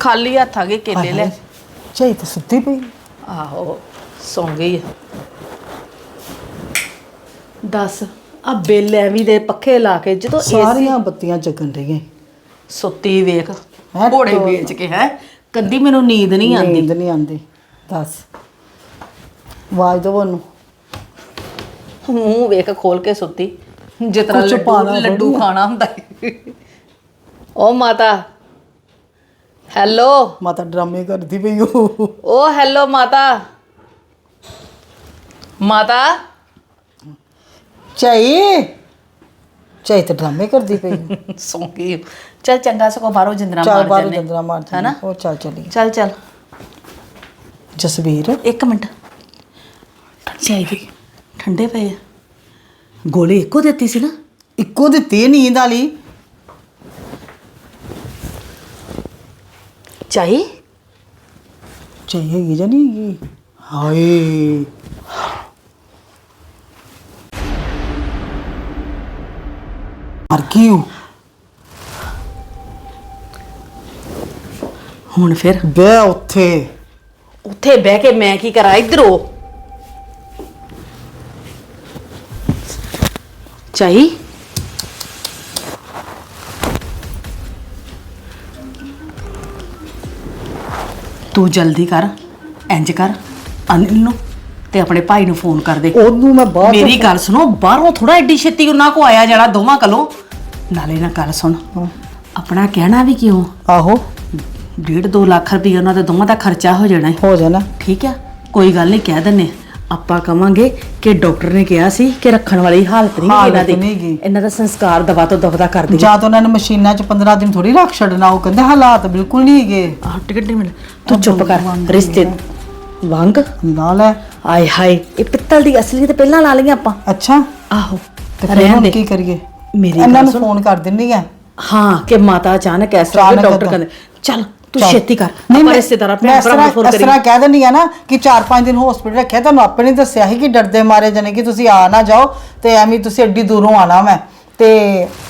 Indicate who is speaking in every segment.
Speaker 1: ਖਾਲੀ ਹੱਥ ਆ ਗਏ ਕੇਲੇ ਲੈ।
Speaker 2: ਚਾਹੀ ਤੇ ਸੁੱਤੀ ਪਈ।
Speaker 1: ਆਹੋ ਸੌਂ ਗਈ ਆ। ਦੱਸ ਆ ਬਿੱਲ ਐਵੇਂ ਦੇ ਪੱਖੇ ਲਾ ਕੇ ਜਦੋਂ ਏਸੀ
Speaker 2: ਸਾਰੀਆਂ ਬੱਤੀਆਂ ਜਗਣ ਰਹੀਆਂ
Speaker 1: ਸੁੱਤੀ ਵੇਖ
Speaker 2: ਹੈਂ
Speaker 1: ਘੋੜੇ ਵੇਚ ਕੇ ਹੈ। ਕਦੀ ਮੈਨੂੰ ਨੀਂਦ ਨਹੀਂ ਆਉਂਦੀ
Speaker 2: ਨੀਂਦ ਨਹੀਂ ਆਉਂਦੀ ਦੱਸ ਆਵਾਜ਼ ਦੋ ਉਹਨੂੰ।
Speaker 1: ਮੂੰਹ ਵੇਖ ਖੋਲ ਕੇ ਸੁੱਤੀ। ਜਿਸ ਤਰ੍ਹਾਂ
Speaker 2: ਕੁਛ
Speaker 1: ਲੱਡੂ
Speaker 2: ਪਾਣਾ
Speaker 1: ਲੱਡੂ
Speaker 2: ਥੋੜ੍ਹੀ ਆ।
Speaker 1: ਖਾਣਾ ਹੁੰਦਾ। ਓ ਮਾਤਾ ਹੈਲੋ।
Speaker 2: ਮਾਤਾ ਡਰਾਮੇ ਕਰਦੀ ਪਈ ਉਹ
Speaker 1: ਓ ਹੈਲੋ ਮਾਤਾ। ਮਾਤਾ।
Speaker 2: ਚਾਈ ਚਾਈ ਤੇ ਡਰਾਮੇ ਕਰਦੀ ਪਈ
Speaker 1: ਸੌਂ ਗਈ ਚੱਲ ਚੰਗਾ ਸਕੋ ਬਾਹਰੋਂ ਜਿੰਦਰਾ
Speaker 2: ਚੱਲ
Speaker 1: ਮਾਰ
Speaker 2: ਬਾਹਰ
Speaker 1: ਜਾਂਦੇ
Speaker 2: ਜੰਦਰਾ ਮਾਰ
Speaker 1: ਹੈਨਾ?
Speaker 2: ਹੈਨਾ ਉਹ ਚੱਲ ਚਲੀ
Speaker 1: ਚੱਲ ਚੱਲ।
Speaker 2: ਜਸਵੀਰ।
Speaker 1: ਇੱਕ ਮਿੰਟ। ਚਾਹੀਦੀ ਠੰਡੇ ਪਏ ਆ। ਗੋਲੀ ਇੱਕੋ ਦਿੱਤੀ ਸੀ ਨਾ?
Speaker 2: ਇੱਕੋ ਦਿੱਤੀ ਹੈ ਨੀਂਦ ਵਾਲੀ।
Speaker 1: ਚਾਹੀ
Speaker 2: ਚਾਈ ਹੈਗੀ ਜਾਂ ਨਹੀਂ ਹੈਗੀ? ਹਾਏ। ਮਰ ਗਈ ਉਹ।
Speaker 1: ਹੁਣ ਫਿਰ?
Speaker 2: ਬੈ ਉੱਥੇ।
Speaker 1: ਉੱਥੇ ਬਹਿ ਕੇ ਮੈਂ ਕੀ ਕਰਾਂ? ਇਧਰੋਂ ਚਾਹੀ ਤੂੰ ਜਲਦੀ ਕਰ ਇੰਜ ਕਰ ਅਨਿਲ ਨੂੰ ਤੇ ਆਪਣੇ ਭਾਈ ਨੂੰ ਫੋਨ ਕਰ ਦੇ।
Speaker 2: ਉਹਨੂੰ ਮੈਂ ਬਾਹਰ
Speaker 1: ਮੇਰੀ ਗੱਲ ਸੁਣੋ ਬਾਹਰੋਂ ਥੋੜਾ ਐਡੀ ਛੇਤੀ ਉਹਨਾਂ ਕੋ ਆਇਆ ਜਾਣਾ ਦੋਵਾਂ ਕਲੋਂ। ਨਾਲੇ ਨਾ ਗੱਲ ਸੁਣ ਆਪਣਾ ਕਹਿਣਾ ਵੀ ਕਿਉਂ?
Speaker 2: ਆਹੋ।
Speaker 1: ਡੇਢ 2 ਲੱਖ ਰੁਪਏ ਉਹਨਾਂ ਦੇ ਦੋਵਾਂ ਦਾ ਖਰਚਾ ਹੋ ਜਾਣਾ। ਹੈ
Speaker 2: ਹੋ ਜਾਣਾ।
Speaker 1: ਠੀਕ ਆ ਕੋਈ ਗੱਲ ਨਹੀਂ ਕਹਿ ਦਿੰਨੇ ਆਪਾਂ ਕਵਾਂਗੇ ਕਿ ਡਾਕਟਰ ਨੇ ਕਿਹਾ ਸੀ ਕਿ ਰੱਖਣ ਵਾਲੀ ਹਾਲਤ ਨਹੀਂ
Speaker 2: ਹਾਲਤ
Speaker 1: ਇਹਨਾਂ ਦੀ। ਇਹਨਾਂ ਦਾ ਸੰਸਕਾਰ ਦਵਾ ਤੋਂ ਦਵਦਾ ਕਰ ਦੇ
Speaker 2: ਜਾਂ ਤਾਂ ਉਹਨਾਂ ਨੇ ਮਸ਼ੀਨਾਂ 'ਚ 15 ਦਿਨ ਥੋੜੀ ਰੱਖ ਛੱਡਣਾ ਉਹ ਕਹਿੰਦੇ ਹਾਲਾਤ ਬਿਲਕੁਲ ਨਹੀਂ ਹੈਗੇ।
Speaker 1: ਆਹ ਟਿਕਟ ਨਹੀਂ ਮਿਲ ਤੂੰ ਚੁੱਪ ਕਰ ਰਿਸ਼ਤੇ ਵਾਂਗ।
Speaker 2: ਨਾਲ ਹੈ।
Speaker 1: ਆਏ ਹਾਏ ਇਹ ਪਿੱਤਲ ਦੀ ਅਸਲੀ ਤੇ ਪਹਿਲਾਂ ਲਾ ਲਈਆਂ ਆਪਾਂ।
Speaker 2: ਅੱਛਾ।
Speaker 1: ਆਹੋ
Speaker 2: ਤੇ ਫਿਰ
Speaker 1: ਰਹਿਣ
Speaker 2: ਹੁਣ
Speaker 1: ਦੇ।
Speaker 2: ਕੀ ਕਰੀਏ?
Speaker 1: ਮੇਰੀ
Speaker 2: ਇਹਨਾਂ
Speaker 1: ਗੱਲ
Speaker 2: ਨੂੰ
Speaker 1: ਸੁਣ।
Speaker 2: ਫੋਨ ਕਰ ਦਿੰਨੀ ਆ।
Speaker 1: ਹਾਂ ਕਿ ਮਾਤਾ ਅਚਾਨਕ ਇਸ ਤਰ੍ਹਾਂ
Speaker 2: ਅਚਾਨਕ
Speaker 1: ਡਾਕਟਰ
Speaker 2: ਏਦਾਂ।
Speaker 1: ਕਹਿੰਦੇ ਚੱਲ ਤੂੰ। ਛੇਤੀ ਕਰ। ਆਪਾਂ ਰਿਸ਼ਤੇਦਾਰਾਂ ਭੈਣ ਭਰਾ ਨੂੰ ਫੋਨ
Speaker 2: ਇਸ
Speaker 1: ਕਰੀ।
Speaker 2: ਤਰ੍ਹਾਂ ਕਹਿ ਦਿੰਨੀ ਆ ਨਾ ਕਿ 4-5 ਦਿਨ ਹਸਪੀਟਲ ਰੱਖਿਆ ਤੁਹਾਨੂੰ ਆਪੇ ਨਹੀਂ ਦੱਸਿਆ ਸੀ ਕਿ ਡਰਦੇ ਮਾਰੇ ਜਨੇ ਕਿ ਤੁਸੀਂ ਆ ਨਾ ਜਾਓ ਤੇ ਐਵੇਂ ਹੀ ਤੁਸੀਂ ਐਡੀ ਦੂਰੋਂ ਆਣਾ ਮੈਂ। ਤੇ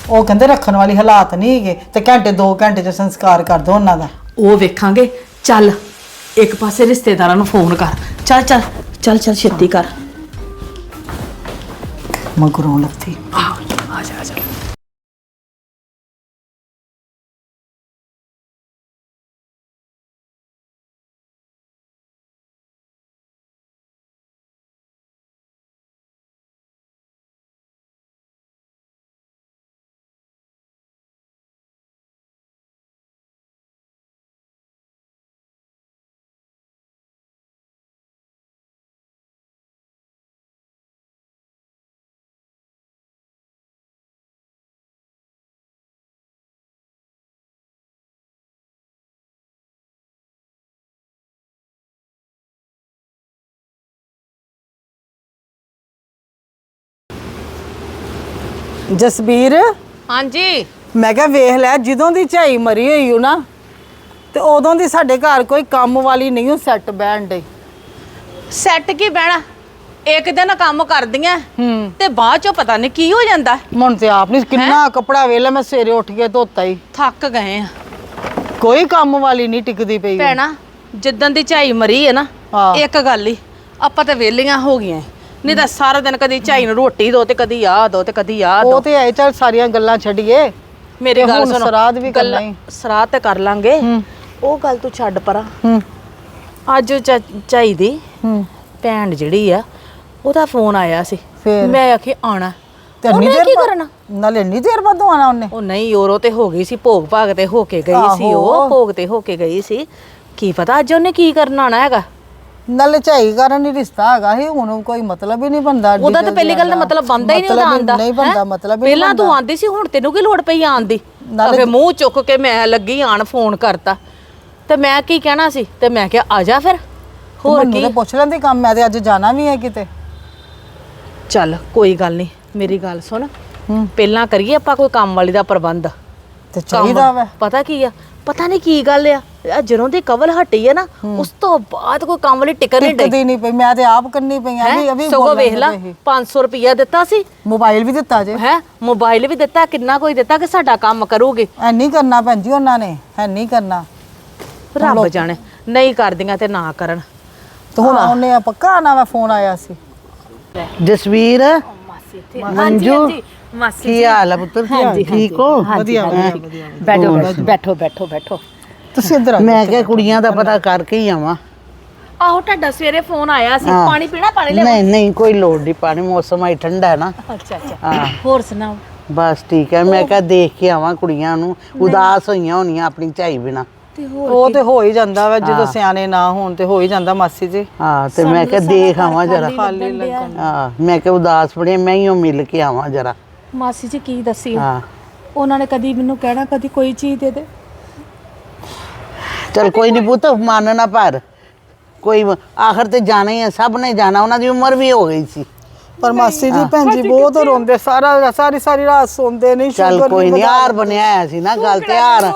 Speaker 2: ਉਹ ਕਹਿੰਦੇ ਰੱਖਣ ਵਾਲੀ ਹਾਲਾਤ ਨਹੀਂ ਹੈਗੇ ਤੇ ਘੰਟੇ 2 ਘੰਟੇ ਚ ਸੰਸਕਾਰ ਕਰ ਦੋ ਉਹਨਾਂ ਦਾ।
Speaker 1: ਉਹ ਵੇਖਾਂਗੇ। ਚੱਲ ਇੱਕ ਪਾਸੇ ਰਿਸ਼ਤੇਦਾਰਾਂ ਨੂੰ ਫੋਨ ਕਰ। ਚੱਲ ਚੱਲ ਚੱਲ ਚੱਲ ਛੇਤੀ ਕਰ।
Speaker 2: ਮਗਰੋਂ ਲੱਥੀ
Speaker 1: ਆ ਆ ਜਾ ਆ ਜਾ।
Speaker 2: ਜਸਬੀਰ?
Speaker 1: ਹਾਂਜੀ।
Speaker 2: ਮੈਂ ਕਿਹਾ ਵੇਖ ਲੈ ਜਦੋਂ ਦੀ ਝਾਈ ਮਰੀ ਹੋਈ ਉਹ ਨਾ ਤੇ ਉਦੋਂ ਦੀ ਸਾਡੇ ਘਰ ਕੋਈ ਕੰਮ ਵਾਲੀ ਨਹੀਂ ਉਹ ਸੈੱਟ ਬਹਿਣ ਡੇ
Speaker 3: ਸੈੱਟ ਕੀ ਬਹਿਣਾ? ਇੱਕ ਦਿਨ ਕੰਮ ਕਰਦੀਆਂ
Speaker 2: ਹੂੰ।
Speaker 3: ਤੇ ਬਾਅਦ ਚੋਂ ਪਤਾ ਨਹੀਂ ਕੀ ਹੋ ਜਾਂਦਾ।
Speaker 2: ਮਨ ਤੇ ਆਪ ਨਹੀਂ ਕਿੰਨਾ ਕੱਪੜਾ ਵੇਖ ਲੈ ਮੈਂ ਸਵੇਰੇ ਉੱਠ ਕੇ ਧੋਤਾ ਹੀ
Speaker 3: ਥੱਕ ਗਏ ਆ।
Speaker 2: ਕੋਈ ਕੰਮ ਵਾਲੀ ਨਹੀਂ ਟਿਕਦੀ ਪਈ
Speaker 3: ਭੈਣਾ ਜਿੱਦਣ ਦੀ ਝਾਈ ਮਰੀ ਹੈ ਨਾ
Speaker 2: ਹਾਂ।
Speaker 3: ਇੱਕ ਗੱਲ ਹੀ ਆਪਾਂ ਤੇ ਵੇਲੀਆਂ ਹੋ ਗਈਆਂ ਨਹੀਂ ਤਾਂ ਸਾਰਾ ਦਿਨ ਕਦੀ ਝਾਈ ਨੂੰ ਰੋਟੀ ਦੋ ਤੇ ਕਦੀ ਆਹ ਦੋ ਤੇ ਕਦੀ ਆਹ ਦੋ।
Speaker 2: ਉਹ ਤੇ ਐ ਚੱਲ ਸਾਰੀਆਂ ਗੱਲਾਂ ਛੱਡੀਏ।
Speaker 3: ਮੇਰੀ
Speaker 2: ਤੇ
Speaker 3: ਗੱਲ
Speaker 2: ਹੁਣ
Speaker 3: ਸੁਣੋ
Speaker 2: ਸਰਾਧ ਵੀ ਕਰਨਾ
Speaker 3: ਗੱਲਾਂ-। ਸਰਾਧ ਤੇ ਕਰ ਲਾਂਗੇ।
Speaker 2: ਹੂੰ।
Speaker 3: ਉਹ ਗੱਲ ਤੂੰ ਛੱਡ ਪਰਾਂ।
Speaker 2: ਹੂੰ।
Speaker 3: ਅੱਜ ਚ- ਝਾਈ ਦੀ
Speaker 2: ਹੂੰ।
Speaker 3: ਭੈਣ ਜਿਹੜੀ ਆ ਉਹਦਾ ਫੋਨ ਆਇਆ ਸੀ।
Speaker 2: ਫੇਰ?
Speaker 3: ਮੈਂ ਆਖੀ ਆਣਾ ਉਹਨੇ
Speaker 2: ਦੇਰ
Speaker 3: ਕੀ
Speaker 2: ਬਾਅਦ-
Speaker 3: ਕਰਨਾ?
Speaker 2: ਨਾਲੇ ਇੰਨੀ ਦੇਰ ਬਾਅਦ ਆਣਾ ਉਹਨੇ?
Speaker 3: ਉਹ ਨਹੀਂ ਔਰੋ ਤੇ ਹੋ ਗਈ ਸੀ ਭੋਗ ਭਾਗ ਤੇ ਹੋ ਕੇ ਗਈ ਸੀ
Speaker 2: ਆਹੋ।
Speaker 3: ਉਹ ਭੋਗ ਤੇ ਹੋ ਕੇ ਗਈ ਸੀ। ਕੀ ਪਤਾ ਅੱਜ ਉਹਨੇ ਕੀ ਕਰਨ ਆਣਾ ਹੈਗਾ?
Speaker 2: ਨਾਲੇ ਝਾਈ ਕਾਰਨ ਹੀ ਰਿਸ਼ਤਾ ਹੈਗਾ ਸੀ ਹੁਣ ਕੋਈ ਮਤਲਬ ਹੀ ਨਹੀਂ ਬੰਦਾ
Speaker 3: ਉਹਦਾ ਤਾਂ ਪਹਿਲੀ ਗੱਲ ਦਾ ਮਤਲਬ ਬੰਦਾ ਹੀ ਨਹੀਂ ਉਹਦਾ ਆਂਦਾ
Speaker 2: ਨਹੀਂ ਬੰਦਾ ਮਤਲਬ
Speaker 3: ਪਹਿਲਾਂ ਤੂੰ ਆਂਦੀ ਸੀ ਹੁਣ ਤੈਨੂੰ ਕੀ ਲੋੜ ਪਈ ਆਣ ਦੀ? ਫੇ ਮੂੰਹ ਚੁੱਕ ਕੇ ਮੈਂ ਲੱਗੀ ਆਣ ਫੋਨ ਕਰਤਾ। ਤੇ ਮੈਂ ਕੀ ਕਹਿਣਾ ਸੀ? ਤੇ ਮੈਂ ਕਿਹਾ ਆ ਜਾ ਫਿਰ। ਹੋਰ
Speaker 2: ਮੈਨੂੰ
Speaker 3: ਕੀ?
Speaker 2: ਤਾਂ ਪੁੱਛ ਲੈਂਦੀ ਕੰਮ ਮੈਂ ਤੇ ਅੱਜ ਜਾਣਾ ਵੀ ਹੈ ਕਿਤੇ।
Speaker 3: ਚੱਲ ਕੋਈ ਗੱਲ ਨਹੀਂ ਮੇਰੀ ਗੱਲ ਸੁਣ।
Speaker 2: ਹੂੰ।
Speaker 3: ਪਹਿਲਾਂ ਕਰੀਏ ਆਪਾਂ ਕੋਈ ਕੰਮ ਵਾਲੀ ਦਾ ਪ੍ਰਬੰਧ।
Speaker 2: ਤੇ ਚਾਹੀਦਾ ਵਾ।
Speaker 3: ਪਤਾ ਕੀ ਆ? ਪਤਾ ਨਹੀਂ ਕੀ ਗੱਲ ਆ। ਆਹ ਜਦੋਂ ਦੀ ਕਵਲ ਹਟੀ ਆ ਨਾ ਉਸ ਤੋਂ ਬਾਅਦ ਕੋਈ ਕੰਮ ਵਾਲੀ ਟਿਕਣ ਨਹੀਂ ਡਈ।
Speaker 2: ਨਹੀਂ ਪਈ। ਮੈਂ ਤੇ ਆਪ ਕਰਨੀ ਪਈਆਂ ਵੀ
Speaker 3: ਹੈ?
Speaker 2: ਅਭੀ
Speaker 3: ਸਗੋਂ ਵੇਖ ਲਾ 500 ਰੁਪਇਆ ਦਿੱਤਾ ਸੀ।
Speaker 2: ਮੋਬਾਈਲ ਵੀ ਦਿੱਤਾ ਜੇ।
Speaker 3: ਹੈ? ਮੋਬਾਈਲ ਵੀ ਦਿੱਤਾ ਕਿੰਨਾ ਕੋਈ ਦਿੱਤਾ ਕਿ ਸਾਡਾ ਕੰਮ ਕਰੋਗੇ?
Speaker 2: ਐ ਨਹੀਂ ਕਰਨਾ ਭੈਣ ਜੀ ਉਹਨਾਂ ਨੇ ਹੈ ਨਹੀਂ ਕਰਨਾ।
Speaker 3: ਰੱਬ ਜਾਣੇ ਨਹੀਂ ਕਰਦੀਆਂ ਤੇ ਨਾ ਕਰਨ।
Speaker 2: ਤੇ ਹੁਣ ਉਹਨੇ ਪੱਕਾ ਆਣਾ ਮੈਂ ਫੋਨ ਆਇਆ ਸੀ।
Speaker 4: ਜਸਵੀਰ ਮੰਜੂ।
Speaker 3: ਮਾਸੀ
Speaker 4: ਕੀ ਹਾਲ ਹੈ ਪੁੱਤਰ? ਠੀਕ ਹੋ?
Speaker 2: ਵਧੀਆ ਵਧੀਆ
Speaker 3: ਬੈਠੋ ਬੈਠੋ ਬੈਠੋ ਬੈਠੋ
Speaker 2: ਤੁਸੀਂ ਇੱਧਰ ਆ
Speaker 4: ਮੈਂ ਕਿਹਾ ਕੁੜੀਆਂ ਦਾ ਪਤਾ ਕਰਕੇ ਹੀ ਆਵਾਂ।
Speaker 3: ਆਹੋ ਤੁਹਾਡਾ ਸਵੇਰੇ ਫੋਨ ਆਇਆ ਸੀ।
Speaker 4: ਹਾਂ।
Speaker 3: ਪਾਣੀ ਪੀਣਾ ਪਾਣੀ ਲੈ
Speaker 4: ਨਹੀਂ ਨਹੀਂ ਕੋਈ ਲੋੜ ਨਹੀਂ ਪਾਣੀ ਮੌਸਮ ਆਈ ਠੰਡਾ ਹੈ ਨਾ।
Speaker 3: ਅੱਛਾ ਅੱਛਾ।
Speaker 4: ਹਾਂ।
Speaker 3: ਹੋਰ ਸੁਣਾਓ?
Speaker 4: ਬਸ ਠੀਕ ਹੈ ਮੈਂ ਕਿਹਾ ਦੇਖ ਕੇ ਆਵਾਂ ਕੁੜੀਆਂ ਨੂੰ। ਉਦਾਸ ਹੋਈਆਂ ਹੋਣੀਆਂ ਆਪਣੀ ਝਾਈ ਬਿਨਾ।
Speaker 3: ਤੇ ਹੋਰ
Speaker 2: ਉਹ ਤੇ ਹੋ ਹੀ ਜਾਂਦਾ ਵਾ ਜਦੋਂ ਸਿਆਣੇ ਨਾ ਹੋਣ ਤੇ ਹੋ ਹੀ ਜਾਂਦਾ ਮਾਸੀ ਜੀ।
Speaker 4: ਹਾਂ ਤੇ ਮੈਂ ਕਿਹਾ ਦੇਖ ਆਵਾਂ ਜਰਾ।
Speaker 2: ਖਾਲੀ ਲੱਗਣ
Speaker 4: ਹਾਂ ਮੈਂ ਕਿਹਾ ਉਦਾਸ ਬੜੀ ਮੈਂ ਹੀ ਉਹ ਮਿਲ ਕੇ ਆਵਾਂ ਜਰਾ।
Speaker 5: ਮਾਸੀ ਜੀ ਕੀ ਦੱਸੀ?
Speaker 4: ਹਾਂ।
Speaker 5: ਉਹਨਾਂ ਨੇ ਕਦੀ ਮੈਨੂੰ ਕਹਿਣਾ ਕਦੀ ਕੋਈ ਚੀਜ਼ ਦੇ ਦੇ।
Speaker 4: ਚਲ ਕੋਈ ਨਹੀਂ ਪੁੱਤ ਮਨ ਨਾ ਭਰ। ਕੋਈ ਆਖਰ ਤੇ ਜਾਣਾ ਹੀ ਹੈ ਸਭ ਨੇ ਜਾਣਾ ਉਹਨਾਂ ਦੀ ਉਮਰ ਵੀ ਹੋ ਗਈ ਸੀ।
Speaker 2: ਪਰ ਮਾਸੀ ਜੀ ਭੈਣ ਜੀ ਬਹੁਤ ਰੋਂਦੇ ਸਾਰਾ ਸਾਰੀ ਸਾਰੀ ਰਾਤ ਸੌਂਦੇ ਨਹੀਂ
Speaker 4: ਚੱਲ ਕੋਈ ਨਹੀਂ ਹਾਰ ਬਣਿਆ ਹੋਇਆ ਸੀ ਨਾ ਗੱਲ ਤੇ ਹਾਰ।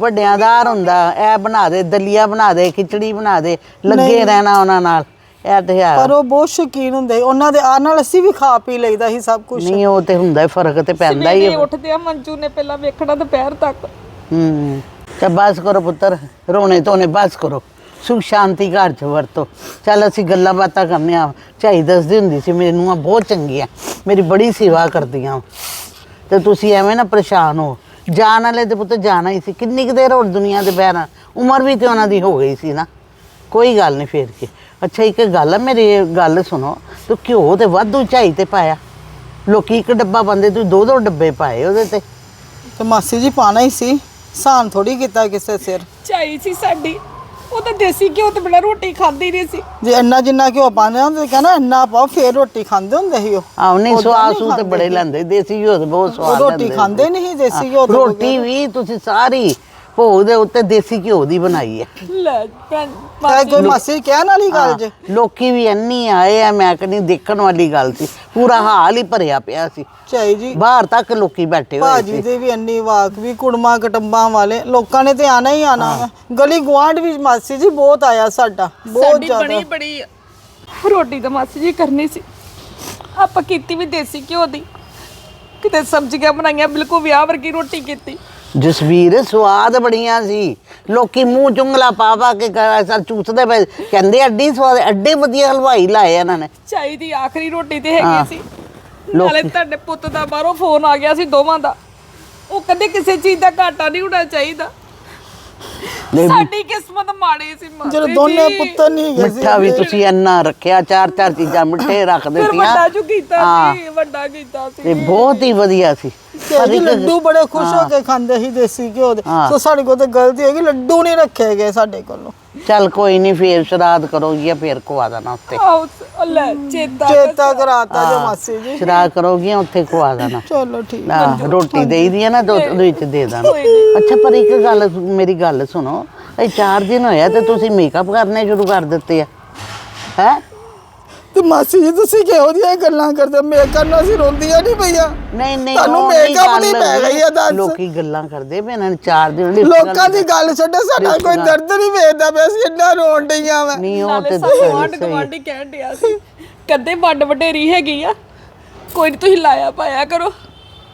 Speaker 4: ਵੱਡਿਆਂ ਦਾ ਹਾਰ ਹੁੰਦਾ ਇਹ ਬਣਾ ਦੇ ਦਲੀਆ ਬਣਾ ਦੇ ਖਿਚੜੀ ਬਣਾ ਦੇ ਲੱਗੇ ਰਹਿਣਾ ਉਹਨਾਂ ਨਾਲ। ਇਹ ਤੇ ਹੈ।
Speaker 2: ਪਰ ਉਹ ਬਹੁਤ ਸ਼ੌਕੀਨ ਹੁੰਦੇ ਉਹਨਾਂ ਦੇ ਆ ਨਾਲ ਅਸੀਂ ਵੀ ਖਾ ਪੀ ਲਈਦਾ ਸੀ ਸਭ ਕੁਝ
Speaker 4: ਨਹੀਂ ਉਹ ਤੇ ਹੁੰਦਾ ਹੀ ਫ਼ਰਕ ਤੇ ਪੈਂਦਾ ਹੀ ਹੈ।
Speaker 5: ਉੱਠਦੇ ਆ ਮੰਜੂ ਨੇ ਪਹਿਲਾਂ ਵੇਖਣਾ ਦੁਪਹਿਰ ਤੱਕ।
Speaker 4: ਹੂੰ ਤੇ ਬਸ ਕਰੋ ਪੁੱਤਰ ਰੋਣੇ ਧੋਣੇ ਬਸ ਕਰੋ। ਸੁਖ ਸ਼ਾਂਤੀ ਘਰ ਚ ਵਰਤੋ। ਚੱਲ ਅਸੀਂ ਗੱਲਾਂ ਬਾਤਾਂ ਕਰਨੇ ਆ। ਝਾਈ ਦੱਸਦੀ ਹੁੰਦੀ ਸੀ ਮੇਰੀ ਨੂੰਹਾਂ ਬਹੁਤ ਚੰਗੀਆਂ। ਮੇਰੀ ਬੜੀ ਸੇਵਾ ਕਰਦੀਆਂ। ਤੇ ਤੁਸੀਂ ਐਵੇਂ ਨਾ ਪਰੇਸ਼ਾਨ ਹੋ। ਜਾਣ ਵਾਲੇ ਤੇ ਪੁੱਤ ਜਾਣਾ ਹੀ ਸੀ। ਕਿੰਨੀ ਕੁ ਦੇਰ ਹੋਰ ਦੁਨੀਆ ਦੇ ਬਹਿਣਾ? ਉਮਰ ਵੀ ਤੇ ਉਹਨਾਂ ਦੀ ਹੋ ਗਈ ਸੀ ਨਾ। ਕੋਈ ਗੱਲ ਨਹੀਂ ਫੇਰ ਕੇ। ਅੱਛਾ ਇੱਕ ਗੱਲ ਹੈ ਮੇਰੀ ਗੱਲ ਸੁਣੋ। ਤੂੰ ਘਿਓ ਤੇ ਵਾਧੂ ਝਾਈ ਤੇ ਪਾਇਆ। ਲੋਕੀ ਇੱਕ ਡੱਬਾ ਬੰਦੇ ਤੂੰ ਦੋ ਦੋ ਡੱਬੇ ਪਾਏ ਉਹਦੇ ਤੇ।
Speaker 2: ਤੇ ਮਾਸੀ ਜੀ ਪਾਣਾ ਹੀ ਸੀ। ਸਾਨ ਥੋੜੀ ਕੀਤਾ ਕਿਸੇ ਸਿਰ।
Speaker 5: ਚਾਈ ਸੀ ਸਾਡੀ। ਉਹ ਤਾਂ ਦੇਸੀ ਘਿਓ ਤੋਂ ਬਿਨਾਂ ਰੋਟੀ ਖਾਂਦੀ ਨਹੀਂ ਸੀ।
Speaker 2: ਜੇ ਇੰਨਾ ਜਿੰਨਾ ਘਿਓ ਪਾਉਂਦੇ ਹੁੰਦੇ ਕਹਿੰਦਾ ਇੰਨਾ ਪਾਓ ਫੇਰ ਰੋਟੀ ਖਾਂਦੇ ਹੁੰਦੇ ਸੀ ਉਹ।
Speaker 4: ਆਹ ਨਹੀਂ ਸਵਾਦ ਸੂ ਤੇ ਬੜੇ ਲੈਂਦੇ ਦੇਸੀ ਘਿਓ ਤੇ ਬਹੁਤ
Speaker 2: ਉਹ
Speaker 4: ਸਵਾਦ
Speaker 2: ਰੋਟੀ ਖਾਂਦੇ ਨਹੀਂ ਸੀ ਦੇਸੀ ਘਿਓ
Speaker 4: ਰੋਟੀ ਵੀ ਤੁਸੀਂ ਸਾਰੀ ਭੋਗ ਦੇ ਉੱਤੇ ਦੇਸੀ ਘਿਓ ਦੀ ਬਣਾਈ ਹੈ।
Speaker 5: ਲੈ ਭੈਣ
Speaker 2: ਕੋਈ ਮਾਸੀ ਕਹਿਣ ਵਾਲੀ ਗੱਲ ਜੇ?
Speaker 4: ਲੋਕੀ ਵੀ ਇੰਨੀ ਆਏ ਆ ਮੈਂ ਕਹਿੰਦੀ ਦੇਖਣ ਵਾਲੀ ਗੱਲ ਸੀ। ਪੂਰਾ ਹਾਲ ਹੀ ਭਰਿਆ ਪਿਆ ਸੀ।
Speaker 2: ਚਾਈ ਜੀ।
Speaker 4: ਬਾਹਰ ਤੱਕ ਲੋਕੀ ਬੈਠੇ ਹੋਏ
Speaker 2: ਭਾਜੀ
Speaker 4: ਸੀ।
Speaker 2: ਦੇ ਵੀ ਇੰਨੀ ਵਾਕ ਵੀ ਕੁੜਮਾ ਕਟੰਬਾਂ ਵਾਲੇ ਲੋਕਾਂ ਨੇ ਤੇ ਆਣਾ ਹੀ ਆਣਾ ਵਾ। ਗਲੀ ਗੁਆਂਢ ਵੀ ਮਾਸੀ ਜੀ ਬਹੁਤ ਆਇਆ ਸਾਡਾ ਬਹੁਤ
Speaker 5: ਸਾਡੀ
Speaker 2: ਜ਼ਿਆਦਾ।
Speaker 5: ਬਣੀ ਬੜੀ। ਰੋਟੀ ਤਾਂ ਮਾਸੀ ਜੀ ਕਰਨੀ ਸੀ। ਆਪਾਂ ਕੀਤੀ ਵੀ ਦੇਸੀ ਘਿਓ ਦੀ। ਕਿਤੇ ਸਬਜ਼ੀਆਂ ਬਣਾਈਆਂ ਬਿਲਕੁਲ ਵਿਆਹ ਵਰਗੀ ਰੋਟੀ ਕੀਤੀ।
Speaker 4: ਜਸਵੀਰ ਸਵਾਦ ਬੜੀਆਂ ਸੀ। ਲੋਕੀ ਮੂੰਹ ਚੁੰਗਲਾ ਪਾ ਪਾ ਕੇ ਸਰ ਚੂਸਦੇ ਪਏ ਕਹਿੰਦੇ ਅੱਡੀ ਸਵਾਦ ਐਡੇ ਵਧੀਆ ਹਲਵਾਈ ਲਾਏ ਇਹਨਾਂ ਨੇ।
Speaker 5: ਚਾਈ ਦੀ ਆਖਰੀ ਰੋਟੀ ਤੇ ਹੈਗੀ ਸੀ। ਨਾਲੇ ਤੁਹਾਡੇ ਪੁੱਤ ਦਾ ਬਾਹਰੋਂ ਫੋਨ ਆ ਗਿਆ ਸੀ ਦੋਵਾਂ ਦਾ। ਉਹ ਕਹਿੰਦੇ ਕਿਸੇ ਚੀਜ਼ ਦਾ ਘਾਟਾ ਨਹੀਂ ਹੋਣਾ ਚਾਹੀਦਾ। ਸਾਡੀ ਕਿਸਮਤ ਮਾੜੀ ਸੀ ਮਾਸੀ
Speaker 2: ਜਦੋਂ ਦੋਨੇ। ਪੁੱਤਰ ਨਹੀਂ ਗਏ ਸੀ।
Speaker 4: ਮਿੱਠਾ ਵੀ ਤੁਸੀਂ ਇੰਨਾ ਰੱਖਿਆ ਚਾਰ ਚਾਰ ਚੀਜ਼ਾਂ ਮਿੱਠੇ ਰੱਖ
Speaker 5: ਫਿਰ
Speaker 4: ਦਿੱਤੀਆਂ।
Speaker 5: ਵੱਡਾ ਜੋ ਕੀਤਾ। ਸੀ ਵੱਡਾ ਕੀਤਾ ਸੀ।
Speaker 4: ਬਹੁਤ ਹੀ ਵਧੀਆ ਸੀ।
Speaker 2: ਚਾਈ ਜੀ ਲੱਡੂ ਬੜੇ ਖੁਸ਼ ਹੋ ਕੇ ਖਾਂਦੇ ਸੀ ਦੇਸੀ ਘਿਓ ਦੇ।
Speaker 4: ਹਾਂ।
Speaker 2: ਸੋ ਸਾਡੇ ਕੋਲ ਤੇ ਗਲਤੀ ਹੋ ਗਈ ਲੱਡੂ ਨਹੀਂ ਰੱਖੇ ਗਏ ਸਾਡੇ ਕੋਲੋਂ।
Speaker 4: ਚੱਲ ਕੋਈ ਨਹੀਂ ਫੇਰ ਸ਼ਰਾਧ ਕਰੋਗੀ ਫੇਰ ਖਵਾ ਦੇਣਾ ਉੱਤੇ
Speaker 5: ਆਓ ਲੈ ਚੇਤਾ
Speaker 2: ਚੇਤਾ ਕਰਾਤਾ ਜੋ ਮਾਸੀ ਜੀ।
Speaker 4: ਸ਼ਰਾਧ ਕਰੋਗੀ ਉੱਥੇ ਖਵਾ ਦੇਣਾ।
Speaker 2: ਚਲੋ ਠੀਕ
Speaker 4: ਨਾ ਰੋਟੀ ਦੇਈ ਦੀ ਹੈ ਨਾ ਦੁੱਧ ਉਹਦੇ ਵਿੱਚ ਦੇ ਦੇਣਾ। ਅੱਛਾ ਪਰ ਇੱਕ ਗੱਲ ਮੇਰੀ ਗੱਲ ਸੁਣੋ। ਇਹ 4 ਦਿਨ ਹੋਇਆ ਤੇ ਤੁਸੀਂ ਮੇਕਅਪ ਕਰਨੇ ਸ਼ੁਰੂ ਕਰ ਦਿੱਤੇ ਆ। ਹੈ?
Speaker 2: ਤੇ ਮਾਸੀ ਜੀ ਤੁਸੀਂ ਕਿਹੋ ਜਿਹੀਆਂ ਗੱਲਾਂ ਕਰਦੇ ਮੇਕਅਪ ਨਾਲ ਅਸੀਂ ਰੋਂਦੀਆਂ ਨਹੀਂ ਪਈਆਂ।
Speaker 4: ਨਹੀਂ ਨਹੀਂ
Speaker 2: ਤੁਹਾਨੂੰ
Speaker 4: ਉਹ ਨਹੀਂ
Speaker 2: makeup
Speaker 4: ਗੱਲ
Speaker 2: ਪੈ ਗਈ ਆ ਦੱਸ।
Speaker 4: ਲੋਕੀ ਗੱਲਾਂ ਕਰਦੇ ਪਏ ਇਹਨਾਂ ਨੇ 4 ਦਿਨ ਦੀ
Speaker 2: ਲੋਕਾਂ ਦੀ ਗੱਲ ਛੱਡੋ ਸਾਡਾ ਕੋਈ ਦਰਦ ਨਹੀਂ ਵੇਖਦਾ ਪਿਆ ਅਸੀਂ ਇੰਨਾ ਰੋਣ ਡਈਆਂ ਵਾ।
Speaker 4: ਨਹੀਂ ਉਹ
Speaker 5: ਨਾਲੇ
Speaker 4: ਤੇ
Speaker 5: ਸਾਨੂੰ ਆਂਢ
Speaker 4: ਸਹੀ।
Speaker 5: ਗਵਾਂਢੀ ਕਹਿਣ ਡਿਆ ਸੀ ਕਦੇ ਵੱਡ ਵਡੇਰੀ ਹੈਗੀ ਆ ਕੋਈ ਨਹੀਂ ਤੁਸੀਂ ਲਾਇਆ ਪਾਇਆ ਕਰੋ।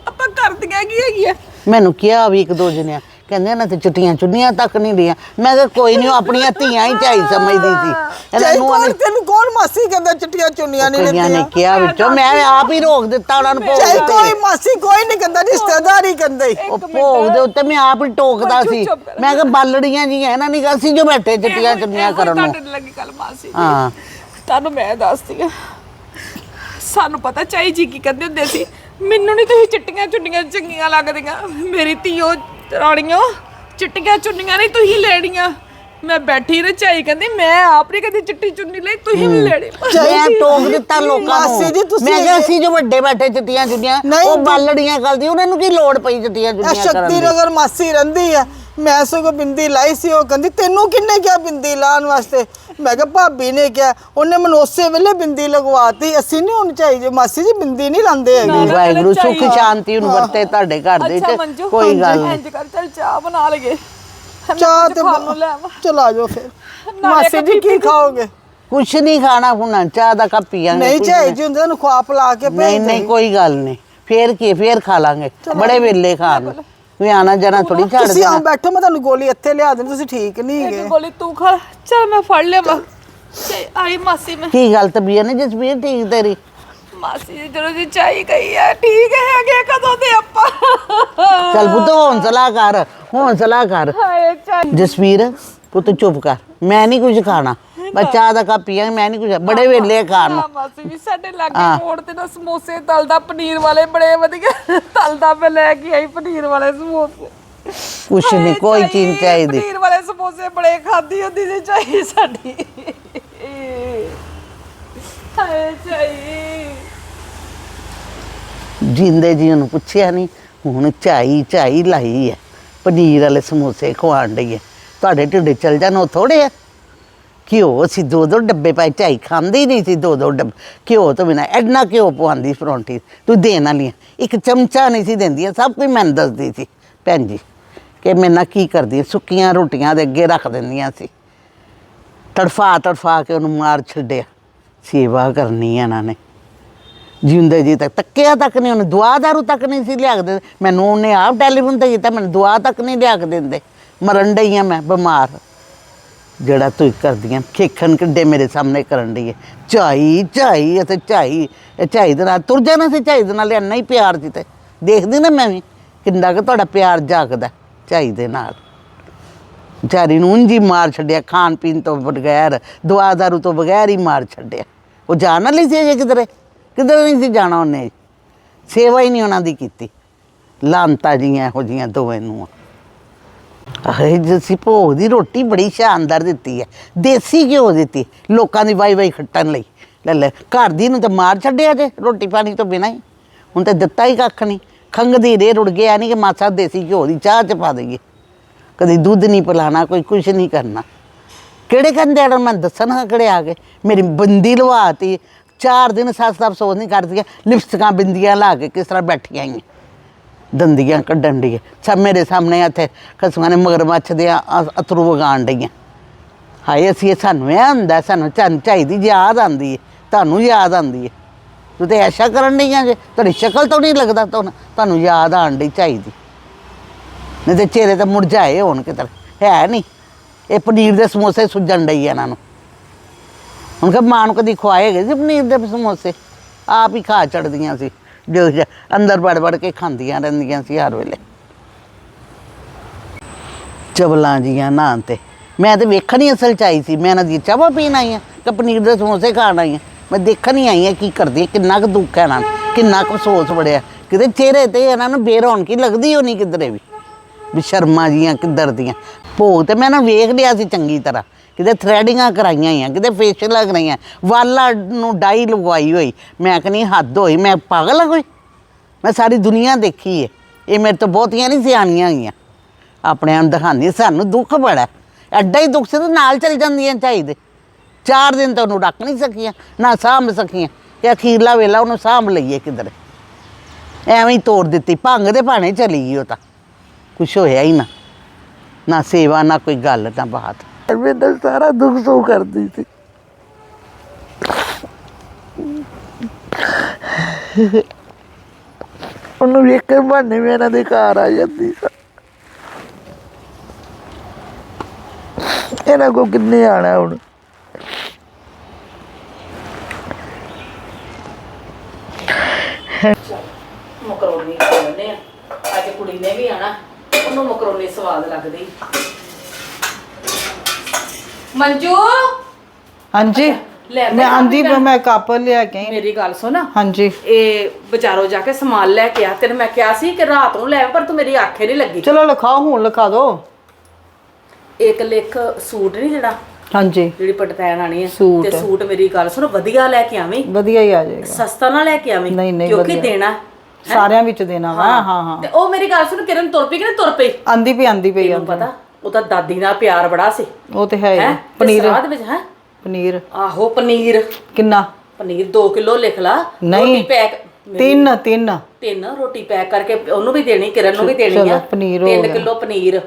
Speaker 5: ਆਪਾਂ ਕਰਦੀਆਂ ਕੀ ਹੈਗੀਆਂ?
Speaker 4: ਮੈਨੂੰ ਕਿਹਾ ਵੀ ਇੱਕ ਦੋ ਜਣਿਆਂ ਕਹਿੰਦੇ ਨਾ ਤੇ ਚੁੱਟੀਆਂ ਚੁੰਨੀਆਂ ਤੱਕ ਨਹੀਂ ਦੀਆਂ ਮੈਂ ਕਿਹਾ ਕੋਈ ਨਹੀਂ ਉਹ ਆਪਣੀਆਂ ਧੀਆਂ ਹੀ ਚਾਈ ਸਮਝਦੀ ਸੀ। ਇਹਨਾਂ ਨੂੰ
Speaker 2: ਤੈਨੂੰ ਕੌਣ ਮਾਸੀ ਕਹਿੰਦਾ ਚਿੱਟੀਆਂ ਚੁੰਨੀਆਂ ਨਹੀਂ
Speaker 4: ਕਈਆਂ ਨੇ
Speaker 2: ਲੈਂਦੀਆਂ
Speaker 4: ਕਿਹਾ ਵਿੱਚੋਂ ਮੈਂ ਆਪ ਹੀ ਰੋਕ ਦਿੱਤਾ ਉਹਨਾਂ ਨੂੰ ਭੋਗ
Speaker 2: ਚਾਹੀ
Speaker 4: ਦੇ
Speaker 2: ਕੋਈ ਮਾਸੀ ਕੋਈ ਨਹੀਂ ਕਹਿੰਦਾ ਰਿਸ਼ਤੇਦਾਰੀ ਕਹਿੰਦਾ
Speaker 4: ਉਹ ਭੋਗ ਦੇ ਉੱਤੇ ਮੈਂ ਆਪ ਹੀ ਟੋਕਦਾ ਸੀ। ਮੈਂ ਕਿਹਾ ਬਾਲੜੀਆਂ ਜੀ ਇਹਨਾਂ ਨਹੀਂ ਅਸੀਂ ਜੋ ਬੈਠੇ ਚਿੱਟੀਆਂ ਚੁੰਨੀਆਂ ਕਰਨ ਨੂੰ।
Speaker 5: ਤੁਹਾਡੇ ਲੱਗੀ ਗੱਲ ਮਾਸੀ ਜੀ।
Speaker 4: ਹਾਂ।
Speaker 5: ਤੁਹਾਨੂੰ ਮੈਂ ਦੱਸਦੀ ਆ ਸਾਨੂੰ ਪਤਾ ਚਾਈ ਜੀ ਕੀ ਕਹਿੰਦੇ ਹੁੰਦੇ ਸੀ? ਮੈਨੂੰ ਨਹੀਂ ਤੁਸੀਂ ਚਿੱਟੀਆਂ ਚੁੰਨੀਆਂ ਚੰਗੀਆਂ ਲੱਗਦੀਆਂ। ਮੇਰੀ ਧੀਓ ਰਾਣੀਓ ਚਿੱਟੀਆਂ ਚੁੰਨੀਆਂ ਨਹੀਂ ਤੁਸੀਂ ਲੈਣੀਆਂ। ਮੈਂ ਬੈਠੀ ਤੇ ਚਾਈ ਕਹਿੰਦੀ ਮੈਂ ਆਪ ਨਹੀਂ ਕਦੀ ਚਿੱਟੀ ਚੁੰਨੀ ਲਈ ਤੁਸੀਂ ਵੀ ਲੈਣੀ।
Speaker 4: ਮੈਂ ਟੋਕ ਦਿੱਤਾ ਲੋਕਾਂ ਨੂੰ।
Speaker 2: ਮਾਸੀ ਜੀ, ਤੁਸੀਂ
Speaker 4: ਮੈਂ ਕਿਹਾ
Speaker 2: ਇਹ-
Speaker 4: ਅਸੀਂ ਜੋ ਵੱਡੇ ਬੈਠੇ ਚਿੱਟੀਆਂ ਚੁੰਨੀਆਂ
Speaker 2: ਨਹੀਂ,
Speaker 4: ਉਹ
Speaker 2: ਤੂੰ-
Speaker 4: ਬਾਲੜੀਆਂ ਕਰਦੀ ਉਹਨਾਂ ਨੂੰ ਕੀ ਲੋੜ ਪਈ ਚਿੱਟੀਆਂ
Speaker 2: ਇਹ
Speaker 4: ਚੁੰਨੀਆਂ ਕਰਨ
Speaker 2: ਸ਼ਕਤੀ
Speaker 4: ਦੀ?
Speaker 2: ਨਗਰ ਮਾਸੀ ਰਹਿੰਦੀ ਆ। ਮੈਂ ਸਗੋਂ ਬਿੰਦੀ ਲਾਈ ਸੀ ਉਹ ਕਹਿੰਦੀ ਤੈਨੂੰ ਕਿੰਨੇ ਕਿਹਾ ਬਿੰਦੀ ਲਾਉਣ ਵਾਸਤੇ? ਮੈਂ ਕਿਹਾ ਭਾਬੀ ਨੇ ਕਿਹਾ ਉਹਨੇ ਮੈਨੂੰ ਉਸੇ ਵੇਲੇ ਬਿੰਦੀ ਲਗਵਾਤੀ ਅਸੀਂ ਨਹੀਂ ਹੁਣ ਚਾਹੀਏ ਮਾਸੀ ਜੀ ਬਿੰਦੀ ਨਹੀਂ ਲਾਉਂਦੇ ਹੈਗੇ।
Speaker 5: ਨਾ, ਨਾ,
Speaker 4: ਵਾਹਿਗੁਰੂ ਸੁੱਖ
Speaker 5: ਚਾਹੀਦਾ।
Speaker 4: ਸ਼ਾਂਤੀ ਨੂੰ ਵਰਤੇ ਤੁਹਾਡੇ ਘਰ ਦੇ
Speaker 5: ਅੱਛਾ
Speaker 4: ਵਿੱਚ।
Speaker 5: ਮੰਜੂ
Speaker 4: ਕੋਈ ਗੱਲ ਨਹੀਂ
Speaker 5: ਇੰਜ ਕਰ ਚੱਲ ਚਾਹ ਬਣਾ ਲਈਏ।
Speaker 2: ਚਾਹ ਤੇ
Speaker 5: ਨੂੰ ਲੈ ਆਵਾਂ।
Speaker 2: ਚਲਾ ਜਾਓ ਫਿਰ।
Speaker 5: ਨਾਲੇ
Speaker 2: ਮਾਸੀ ਜੀ ਕੀ ਖਾਓਗੇ?
Speaker 4: ਕੁਛ ਨਹੀਂ ਖਾਣਾ ਹੁਣਾ ਚਾਹ ਦਾ ਕੱਪ ਪੀਆਂਗੇ
Speaker 2: ਨਹੀਂ ਚਾਹੀ ਜੀ ਹੁੰਦੇ ਨੂੰ ਖਵਾ ਪਿਲਾ ਕੇ
Speaker 4: ਨਹੀਂ
Speaker 2: ਭੇਜ
Speaker 4: ਨਹੀਂ ਕੋਈ ਗੱਲ ਨਹੀਂ ਫੇਰ ਕੀ ਫੇਰ ਖਾ ਲਾਂਗੇ। ਬੜੇ ਵੇਲੇ ਖਾਣ ਨੂੰ। ਕੋਈ ਆਣਾ ਜਾਣਾ ਥੋੜੀ ਛੱਡ
Speaker 2: ਤੁਸੀਂ ਆ
Speaker 4: ਦੇਣਾ
Speaker 2: ਬੈਠੋ ਮੈਂ ਤੁਹਾਨੂੰ ਗੋਲੀ ਇੱਥੇ ਲਿਆ ਦੇਣੀ ਤੁਸੀਂ ਠੀਕ ਨਹੀਂ ਹੈਗੇ।
Speaker 5: ਗੋਲੀ ਤੂੰ ਖਾ ਚਲ ਮੈਂ ਫੜ ਲਿਆ ਵਾ ਤੇ ਆਈ ਮਾਸੀ ਮੈਂ।
Speaker 4: ਕੀ ਗੱਲ ਤਬੀਅਤ ਨਹੀਂ ਜਸਵੀਰ ਠੀਕ ਤੇਰੀ?
Speaker 5: ਮਾਸੀ ਜੀ ਜਦੋਂ ਜੀ ਚਾਹੀ ਗਈ ਆ ਠੀਕ ਹੈਗੇ ਕਦੋਂ ਦੇ ਆਪਾਂ?
Speaker 4: ਚੱਲ ਪੁੱਤ ਹੌਂਸਲਾ ਕਰ ਹੌਂਸਲਾ ਕਰ।
Speaker 5: ਹਾਏ ਚਾਹੀ
Speaker 4: ਜਸਵੀਰ ਪੁੱਤ ਚੁੱਪ ਕਰ ਮੈਂ ਨਹੀਂ ਕੁਝ ਖਾਣਾ। ਮੈਂ ਚਾਹ ਦਾ ਕੱਪ ਪੀਆਂ ਮੈਂ ਨਹੀਂ ਕੁਝ ਬੜੇ ਵੇਲੇ ਖਾਣ ਨੂੰ।
Speaker 5: ਆ ਮਾਸੀ ਵੀ ਸਾਡੇ ਲਾਗੇ ਮੋੜ ਤੇ ਨਾ ਸਮੋਸੇ ਤਲਦਾ ਪਨੀਰ ਵਾਲੇ ਬੜੇ ਵਧੀਆ ਤਲਦਾ ਮੈਂ ਲੈ ਕੇ ਆਈ ਪਨੀਰ ਵਾਲੇ ਸਮੋਸੇ।
Speaker 4: ਕੁਛ ਨਹੀਂ
Speaker 5: ਹਾਏ
Speaker 4: ਕੋਈ
Speaker 5: ਝਾਈ,
Speaker 4: ਚੀਜ਼ ਚਾਹੀਦੀ।
Speaker 5: ਪਨੀਰ ਵਾਲੇ ਸਮੋਸੇ ਬੜੇ ਖਾਦੀ ਹੁੰਦੀ ਸੀ ਚਾਹੀ ਸਾਡੀ। ਹਾਏ ਚਾਹੀ
Speaker 4: ਜਿੰਦੇ ਜੀ ਨੂੰ ਪੁੱਛਿਆ ਨਹੀਂ ਹੁਣ ਝਾਈ ਝਾਈ ਲਾਈ ਹੈ। ਪਨੀਰ ਵਾਲੇ ਸਮੋਸੇ ਖਵਾਣ ਡਈ ਹੈ। ਤੁਹਾਡੇ ਢਿੱਡੇ ਚਲ ਜਾਣ ਉਹ ਥੋੜੇ ਆ? ਘਿਓ ਅਸੀਂ ਦੋ ਦੋ ਡੱਬੇ ਪਾਏ ਝਾਈ ਖਾਂਦੀ ਹੀ ਨਹੀਂ ਸੀ ਦੋ ਦੋ ਡੱਬੇ। ਘਿਓ ਤੋਂ ਬਿਨਾ ਐਡਨਾ ਘਿਓ ਪਵਾਉਂਦੀ ਪਰੌਂਠੀ, ਤੂੰ ਦੇਣ ਵਾਲੀ ਆਂ। ਇੱਕ ਚਮਚਾ ਨਹੀਂ ਸੀ ਦਿੰਦੀ ਸਭ ਕੁਝ ਮੈਨੂੰ ਦੱਸਦੀ ਸੀ। ਭੈਣ ਜੀ, ਕਿ ਮੇਰੇ ਨਾਲ ਕੀ ਕਰਦੀ ਸੁੱਕੀਆਂ ਰੋਟੀਆਂ ਦੇ ਅੱਗੇ ਰੱਖ ਦਿੰਦੀਆਂ ਸੀ। ਤੜਫਾ ਤੜਫਾ ਕੇ ਉਹਨੂੰ ਮਾਰ ਛੱਡਿਆ। ਸੇਵਾ ਕਰਨੀ ਇਹਨਾਂ ਨੇ। ਜਿਉਂਦੇ ਜੀ ਤੱਕ, ਤੱਕਿਆ ਤੱਕ ਨਹੀਂ, ਉਹਨੇ ਦੁਆ ਦਾਰੂ ਤੱਕ ਨਹੀਂ ਸੀ ਲਿਆ ਕੇ ਦਿੰਦੇ। ਮੈਨੂੰ ਉਹਨੇ ਆਪ ਟੈਲੀਫੋਨ ਤੇ ਕੀਤਾ, ਮੈਨੂੰ ਦੁਆ ਤੱਕ ਨਹੀਂ ਲਿਆ ਕੇ ਦਿੰਦੇ। ਮਰਨ ਡਈ ਆ ਮੈਂ, ਬਿਮਾਰ। ਜਿਹੜਾ ਤੂੰ ਕਰਦੀਆਂ, ਖੇਖਣ ਕਿੱਡੇ ਮੇਰੇ ਸਾਹਮਣੇ ਕਰਨ ਡਈ ਹੈ ਝਾਈ ਝਾਈ ਅਤੇ ਝਾਈ, ਇਹ ਝਾਈ ਦੇ ਨਾਲ ਤੁਰ ਜਾਣਾ ਸੀ, ਝਾਈ ਦੇ ਨਾਲ ਇੰਨਾ ਹੀ ਪਿਆਰ ਸੀ ਤੇ। ਦੇਖਦੀ ਨਾ ਮੈਂ ਵੀ ਕਿੰਨਾ ਕੁ ਤੁਹਾਡਾ ਪਿਆਰ ਜਾਗਦਾ ਝਾਈ ਦੇ ਨਾਲ। ਵਿਚਾਰੀ ਨੂੰ ਉਂਝ ਹੀ ਮਾਰ ਛੱਡਿਆ, ਖਾਣ ਪੀਣ ਤੋਂ ਬਗੈਰ, ਦੁਆ ਦਾਰੂ ਤੋਂ ਬਗੈਰ ਹੀ ਮਾਰ ਛੱਡਿਆ। ਉਹ ਜਾਣ ਵਾਲੀ ਸੀ ਜੇ ਕਿਧਰੇ? ਕਿਧਰੇ ਨਹੀਂ ਸੀ ਜਾਣਾ ਉਹਨੇ? ਸੇਵਾ ਹੀ ਨਹੀਂ ਉਹਨਾਂ ਦੀ ਕੀਤੀ। ਲਾਂਤਾ ਜੀਆਂ ਇਹੋ ਜੀਆਂ ਦੋਵੇਂ ਨੂੰ ਅਰੇ ਜਸੀ ਭੋਗ ਦੀ ਰੋਟੀ ਬੜੀ ਸ਼ਾਨਦਾਰ ਦਿੱਤੀ ਹੈ। ਦੇਸੀ ਘਿਓ ਦਿੱਤੀ। ਲੋਕਾਂ ਦੀ ਵਾਈ ਵਾਈ ਖੱਟਣ ਲਈ। ਲੈ ਲੈ, ਘਰ ਦੀ ਨੂੰ ਤਾਂ ਮਾਰ ਛੱਡਿਆ ਜੇ ਰੋਟੀ ਪਾਣੀ ਤੋਂ ਬਿਨਾਂ ਹੀ। ਹੁਣ ਤਾਂ ਦਿੱਤਾ ਹੀ ਕੱਖ ਨਹੀਂ। ਖੰਗਦੀ ਰੇ ਰੁੜ ਗਿਆ ਨਹੀਂ ਕਿ ਮਾਸਾ ਦੇਸੀ ਘਿਓ ਦੀ ਚਾਹ ਚ ਪਾ ਦਈਏ। ਕਦੀ ਦੁੱਧ ਨਹੀਂ ਪਿਲਾਣਾ, ਕੋਈ ਕੁਝ ਨਹੀਂ ਕਰਨਾ। ਕਿਹੜੇ ਕੰਦੇ ਆੜ ਮੈਂ ਦੱਸਣਾ ਕਿਹੜੇ ਆ ਗਏ। ਮੇਰੀ ਬੰਦੀ ਲਵਾਤੀ ਚਾਰ ਦਿਨ ਸੱਸ ਦਾ ਅਫਸੋਸ ਨਹੀਂ ਕਰਦੀਆਂ ਲਿਪਸਟਿਕਾਂ ਬਿੰਦੀਆਂ ਲਾ ਕੇ ਕਿਸ ਤਰ੍ਹਾਂ ਬੈਠੀਆਂ ਆਈਆਂ। ਦੰਦੀਆਂ ਕੱਢਣ ਦੀ ਸਭ ਮੇਰੇ ਸਾਹਮਣੇ ਇੱਥੇ ਕਸਮਾਂ ਨੇ ਮਗਰਮੱਛ ਦੇ ਅਥਰੂ ਵਗਾਣ ਡਈਆਂ ਹਾਏ, ਅਸੀਂ ਇਹ ਸਾਨੂੰ ਇਹ ਹੁੰਦਾ ਸਾਨੂੰ ਚੰਨ ਚਾਹੀਦੀ ਯਾਦ ਆਂਦੀ ਹੈ ਤੁਹਾਨੂੰ ਯਾਦ ਆਂਦੀ ਹੈ ਤੂੰ ਤੇ ਐਸ਼ਾ ਕਰਨ ਡਈਆਂ ਜੇ, ਤੁਹਾਡੀ ਸ਼ਕਲ ਤੋਂ ਨਹੀਂ ਲੱਗਦਾ ਤੁਹਾਨੂੰ ਤੁਹਾਨੂੰ ਯਾਦ ਆਣ ਡਈ ਚਾਹੀਦੀ। ਨਹੀਂ ਤੇ ਚਿਹਰੇ ਤਾਂ ਮੁਰਝਾਏ ਹੋਣ ਕਿਤੇ ਹੈ ਨਹੀਂ। ਇਹ ਪਨੀਰ ਦੇ ਸਮੋਸੇ ਸੁੱਜਣ ਡਈ ਆ ਇਹਨਾਂ ਨੂੰ। ਹੁਣ ਕਿ ਮਾਂ ਨੂੰ ਕਦੀ ਖਵਾਏ ਗਏ ਸੀ ਪਨੀਰ ਦੇ ਸਮੋਸੇ? ਆਪ ਹੀ ਖਾ ਚੜਦੀਆਂ ਸੀ। ਜੋ ਜਿਹਾ ਅੰਦਰ ਵੜ ਵੜ ਕੇ ਖਾਂਦੀਆਂ ਰਹਿੰਦੀਆਂ ਸੀ ਹਰ ਵੇਲੇ। ਚਵਲਾਂ ਜੀਆਂ ਨਾਂ ਤੇ। ਮੈਂ ਤੇ ਵੇਖਣ ਹੀ ਅਸਲ ਚ ਆਈ ਸੀ ਮੈਂ ਇਹਨਾਂ ਦੀ ਚਾਹ ਪੀਣ ਆਈ ਆ ਕਿ ਪਨੀਰ ਦੇ ਸਮੋਸੇ ਖਾਣ ਆਈ ਆ। ਮੈਂ ਦੇਖਣ ਹੀ ਆਈ ਆ ਕੀ ਕਰਦੀ ਆ, ਕਿੰਨਾ ਕੁ ਦੁੱਖ ਹੈ ਇਹਨਾਂ ਨੂੰ ਕਿੰਨਾ ਕੁ ਅਫਸੋਸ ਵੜਿਆ। ਕਿਤੇ ਚਿਹਰੇ ਤੇ ਇਹਨਾਂ ਨੂੰ ਬੇਰੌਣਕੀ ਲੱਗਦੀ ਹੋਣੀ ਕਿਧਰੇ ਵੀ? ਵੀ ਸ਼ਰਮਾ ਜੀਆਂ ਕਿੱਧਰ ਦੀਆਂ। ਭੋਗ ਤੇ ਮੈਂ ਨਾ ਵੇਖ ਲਿਆ ਸੀ ਚੰਗੀ ਤਰ੍ਹਾਂ। ਕਿਤੇ ਥਰੈਡਿੰਗਾਂ ਕਰਾਈਆਂ ਆ ਕਿਤੇ ਫੇਸ਼ੀਅਲਾਂ ਕਰਾਈਆਂ। ਵਾਲਾਂ ਨੂੰ ਡਾਈ ਲਗਵਾਈ ਹੋਈ। ਮੈਂ ਕਹਿੰਦੀ, ਹੱਦ ਹੋਈ, ਮੈਂ ਪਾਗਲ ਆ ਕੋਈ? ਮੈਂ ਸਾਰੀ ਦੁਨੀਆ ਦੇਖੀ ਏ। ਇਹ ਮੇਰੇ ਤੋਂ ਬਹੁਤੀਆਂ ਨਹੀਂ ਸਿਆਣੀਆਂ ਗਈਆਂ ਆਪਣੇ ਆਪ ਦਿਖਾਉਂਦੀ, ਸਾਨੂੰ ਦੁੱਖ ਬੜਾ। ਐਡਾ ਹੀ ਦੁੱਖ ਸੀ ਤੇ ਨਾਲ ਚਲ ਜਾਂਦੀਆਂ ਚਾਹੀਦੇ ਚਾਰ ਦਿਨ ਤਾਂ ਉਹਨੂੰ ਰੱਖ ਨਹੀਂ ਸਕੀਆਂ, ਨਾ ਸਾਂਭ ਸਕੀਆਂ। ਤੇ ਅਖੀਰਲਾ ਵੇਲਾ ਉਹਨੂੰ ਸਾਂਭ ਲਈਏ ਕਿਧਰੇ। ਐਵੇਂ ਹੀ ਤੋੜ ਦਿੱਤੀ, ਭੰਗ ਦੇ ਭਾਣੇ ਚਲੀ ਗਈ ਉਹ ਤਾਂ। ਕੁਛ ਹੋਇਆ ਹੀ ਨਾ। ਨਾ ਸੇਵਾ, ਨਾ ਕੋਈ ਗੱਲ, ਨਾ ਬਾਤ। ਮੈਨੂੰ ਸਾਰਾ ਦੁੱਖ ਸੋ ਕਰਦੀ ਸੀ। ਉਹਨੂੰ ਵੇਖ ਕੇ ਬਹਾਨੇ ਮੇਰਾ ਦੇ ਘਰ ਆ ਜਾਂਦੀ ਸੀ। ਇਹਨਾਂ ਕੋ ਕਿੰਨੇ ਆਣਾ ਹੁਣ?
Speaker 3: ਮਕਰੋਨੀ ਖਾਣੇ ਅੱਜ ਕੁੜੀ ਨੇ ਵੀ ਆਣਾ, ਉਹਨੂੰ ਮਕਰੋਨੀ ਸਵਾਦ ਲੱਗਦੀ। ਮੰਜੂ?
Speaker 2: ਹਾਂਜੀ।
Speaker 3: ਲੈ
Speaker 2: ਮੈਂ ਆਂਦੀ ਪਈ ਮੈਂ ਕੱਪ ਲਿਆ ਕੇ ਆਈ।
Speaker 3: ਮੇਰੀ ਗੱਲ ਸੁਣ।
Speaker 2: ਹਾਂਜੀ।
Speaker 3: ਇਹ ਬਾਜ਼ਾਰੋਂ ਜਾ ਕੇ ਸਮਾਨ ਲੈ ਕੇ ਆ। ਤੈਨੂੰ ਮੈਂ ਕਿਹਾ ਸੀ ਕਿ ਰਾਤ ਨੂੰ ਲੈ ਪਰ ਤੂੰ ਮੇਰੀ ਆਖੇ ਨਹੀਂ ਲੱਗੀ।
Speaker 2: ਚਲੋ ਲਿਖਾਓ ਹੁਣ ਲਿਖਾ ਦਿਓ
Speaker 3: ਇੱਕ ਲਿਖ ਸੂਟ ਨਹੀਂ ਜਿਹੜਾ
Speaker 2: ਹਾਂਜੀ।
Speaker 3: ਜਿਹੜੀ ਪਟਤੈਨ ਆਣੀ ਹੈ
Speaker 2: ਸੂਟ।
Speaker 3: ਤੇ ਸੂਟ ਮੇਰੀ ਗੱਲ ਸੁਣ ਵਧੀਆ ਲੈ ਕੇ ਆਵੀਂ।
Speaker 2: ਵਧੀਆ ਹੀ ਆ ਜਾਏਗਾ।
Speaker 3: ਸਸਤਾ ਨਾ ਲੈ ਕੇ ਆਵੀਂ
Speaker 2: ਨਹੀਂ, ਨਹੀਂ,
Speaker 3: ਕਿਉਂਕਿ
Speaker 2: ਵਧੀਆ।
Speaker 3: ਦੇਣਾ।
Speaker 2: ਸਾਰਿਆਂ ਵਿੱਚ ਦੇਣਾ ਵਾ। ਹਾਂ ਹਾਂ
Speaker 3: ਤੇ ਉਹ ਮੇਰੀ ਗੱਲ ਸੁਣ ਕਿਰਨ ਤੁਰ ਪਈ ਕਿ ਨਹੀਂ ਤੁਰ ਪਈ?
Speaker 2: ਆਂਦੀ ਪਈ ਆਂਦੀ ਪਈ
Speaker 3: ਤੈਨੂੰ ਪਤਾ ਉਹ ਤਾਂ ਦਾਦੀ ਨਾਲ ਪਿਆਰ ਬੜਾ ਸੀ।
Speaker 2: ਉਹ ਤੇ ਹੈ
Speaker 3: ਹੈ।
Speaker 2: ਹੀ। ਪਨੀਰ।
Speaker 3: ਬਾਅਦ ਵਿੱਚ ਹੈ?
Speaker 2: ਪਨੀਰ।
Speaker 3: ਆਹੋ ਪਨੀਰ।
Speaker 2: ਕਿੰਨਾ?
Speaker 3: ਪਨੀਰ 2 ਕਿਲੋ ਲਿਖ ਲਾ।
Speaker 2: ਨਹੀਂ।
Speaker 3: ਰੋਟੀ ਪੈਕ
Speaker 2: ਤਿੰਨ ਤਿੰਨ।
Speaker 3: ਤਿੰਨ ਰੋਟੀ ਪੈਕ ਕਰਕੇ ਉਹਨੂੰ ਵੀ ਦੇਣੀ ਕਿਰਨ ਨੂੰ ਵੀ ਦੇਣੀ
Speaker 2: ਚਲੋ,
Speaker 3: ਆ
Speaker 2: ਪਨੀਰ ਹੋ
Speaker 3: 3
Speaker 2: ਗਿਆ।
Speaker 3: ਕਿਲੋ ਪਨੀਰ।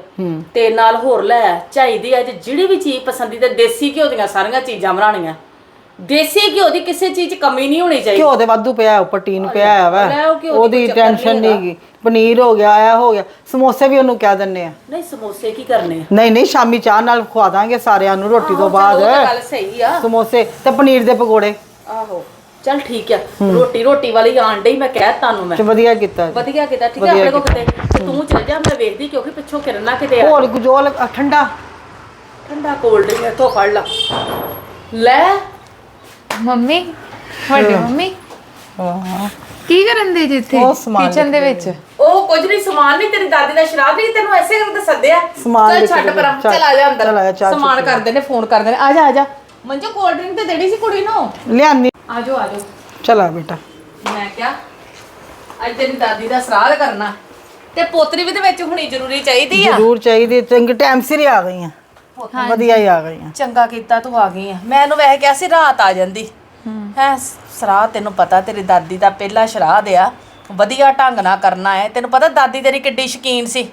Speaker 3: ਤੇ ਨਾਲ ਹੋਰ ਲੈ ਚਾਹੀਦੀ ਅੱਜ ਜਿਹੜੀ ਵੀ ਚੀਜ਼ ਪਸੰਦੀ ਤੇ ਦੇਸੀ ਘਿਓ ਦੀਆਂ ਸਾਰੀਆਂ ਚੀਜ਼ਾਂ ਬਣਾਉਣੀਆਂ। ਦੇਸੀ ਘਿਓ ਦੀ ਕਿਸੇ ਚੀਜ਼ 'ਚ ਕਮੀ ਨਹੀਂ ਹੋਣੀ ਚਾਹੀਦੀ।
Speaker 2: ਘਿਓ ਦੇ ਵਾਧੂ ਪਿਆ ਹੈ, ਉੱਪਰ ਟੀਨ ਪਿਆ ਹੈ ਵਾ।
Speaker 3: ਲੈ ਉਹ ਘਿਓ ਦੀ
Speaker 2: ਉਹਦੀ
Speaker 3: ਕੋਈ ਚੱਕਰ
Speaker 2: ਟੈਨਸ਼ਨ
Speaker 3: ਨਹੀਂ
Speaker 2: ਹੈਗੀ। ਪਨੀਰ ਹੋ ਗਿਆ ਆ ਹੋ ਗਿਆ। ਸਮੋਸੇ ਵੀ ਉਹਨੂੰ ਕਹਿ ਦਿੰਨੇ ਆ।
Speaker 3: ਨਹੀਂ ਸਮੋਸੇ ਕੀ ਕਰਨੇ ਆ?
Speaker 2: ਨਹੀਂ ਨਹੀਂ ਸ਼ਾਮੀ ਚਾਹ ਨਾਲ ਖਵਾ ਦਾਂਗੇ ਸਾਰਿਆਂ ਨੂੰ ਰੋਟੀ ਤੋਂ ਬਾਅਦ।
Speaker 3: ਉਹ ਤਾਂ ਗੱਲ ਸਹੀ ਆ।
Speaker 2: ਸਮੋਸੇ ਤੇ ਪਨੀਰ ਦੇ ਪਕੌੜੇ।
Speaker 3: ਆਹੋ ਚੱਲ ਠੀਕ ਆ। ਰੋਟੀ ਰੋਟੀ ਵਾਲੀ ਆਣ ਡਈ ਮੈਂ ਕਹਿ ਤੁਹਾਨੂੰ ਮੈਂ।
Speaker 2: ਤੇ ਵਧੀਆ ਕੀਤਾ। ਜੀ।
Speaker 3: ਵਧੀਆ ਕੀਤਾ ਠੀਕ ਆ ਆਪਣੇ ਕੋ ਕਿਤੇ। ਤੇ ਤੂੰ ਚੱਲ ਜਾ ਮੈਂ ਵੇਖਦੀ ਕਿਉਂਕਿ ਪਿੱਛੋਂ ਕਿਰਨਾ ਕਿਤੇ ਆ।
Speaker 2: ਹੋਰ ਗੁਜੋਲ ਅ, ਠੰਡਾ?
Speaker 3: ਠੰਡਾ ਕੋਲਡ ਡਰਿੰਕ ਇੱਥੋਂ ਫੜ ਲਾ। ਲੈ
Speaker 6: ਮੰਮੀ ਵੱਡੀ ਮੰਮੀ।
Speaker 2: ਹਾਂ।
Speaker 6: ਕੀ ਕਰਨ ਦੇ ਜਿੱਥੇ
Speaker 2: ਉਹ ਸਮਾਨ
Speaker 6: ਕਿਚਨ ਦੇ ਵਿੱਚ?
Speaker 3: ਉਹ ਕੁਝ ਨਹੀਂ ਸਮਾਨ ਨਹੀਂ ਤੇਰੀ ਦਾਦੀ ਦਾ ਸ਼ਰਾਬ ਨਹੀਂ ਤੈਨੂੰ ਐਸੇ ਕਰਕੇ ਸੱਦਿਆ।
Speaker 2: ਸਮਾਨ
Speaker 3: ਚੱਲ ਛੱਡ ਪਰਾਂ
Speaker 2: ਚੱਲ,
Speaker 3: ਆ ਜਾ ਅੰਦਰ।
Speaker 2: ਜਾ,
Speaker 3: ਸਮਾਨ ਕਰਦੇ ਨੇ ਫੋਨ ਕਰਦੇ ਨੇ। ਆ ਜਾ ਆ ਜਾ। ਮੰਜੋ ਕੋਲਡ ਡਰਿੰਕ ਤੇ ਦੇਣੀ ਸੀ ਕੁੜੀ ਨੂੰ।
Speaker 2: ਲਿਆਨੀ
Speaker 3: ਆ ਜਾਓ ਆ ਜਾਓ।
Speaker 2: ਚਲਾ ਬੇਟਾ।
Speaker 3: ਮੈਂ ਕਿਹਾ ਅੱਜ ਤੇਰੀ ਦਾਦੀ ਦਾ ਸਰਾਧ ਕਰਨਾ। ਤੇ ਪੋਤਰੀ ਵੀ ਤੇ ਵਿੱਚ ਹੋਣੀ ਜ਼ਰੂਰੀ ਚਾਹੀਦੀ ਆ।
Speaker 2: ਜ਼ਰੂਰ ਚਾਹੀਦੀ ਚੰਗੇ ਟਾਈਮ ਸਿਰ ਆ ਗਈਆਂ। ਵਧੀਆ ਹੀ ਆ ਗਈਆਂ
Speaker 3: ਚੰਗਾ ਕੀਤਾ ਤੂੰ ਆ ਗਈ ਆ। ਮੈਂ ਇਹਨੂੰ ਵੈਸੇ ਕਿਹਾ ਸੀ ਰਾਤ ਆ ਜਾਂਦੀ। ਹੈ। ਸਰਾਧ ਤੈਨੂੰ ਪਤਾ ਤੇਰੀ ਦਾਦੀ ਦਾ ਪਹਿਲਾ ਸ਼ਰਾਧ ਆ। ਵਧੀਆ ਢੰਗ ਨਾਲ ਕਰਨਾ ਹੈ। ਤੈਨੂੰ ਪਤਾ ਦਾਦੀ ਤੇਰੀ ਕਿੱਡੀ ਸ਼ਕੀਨ ਸੀ।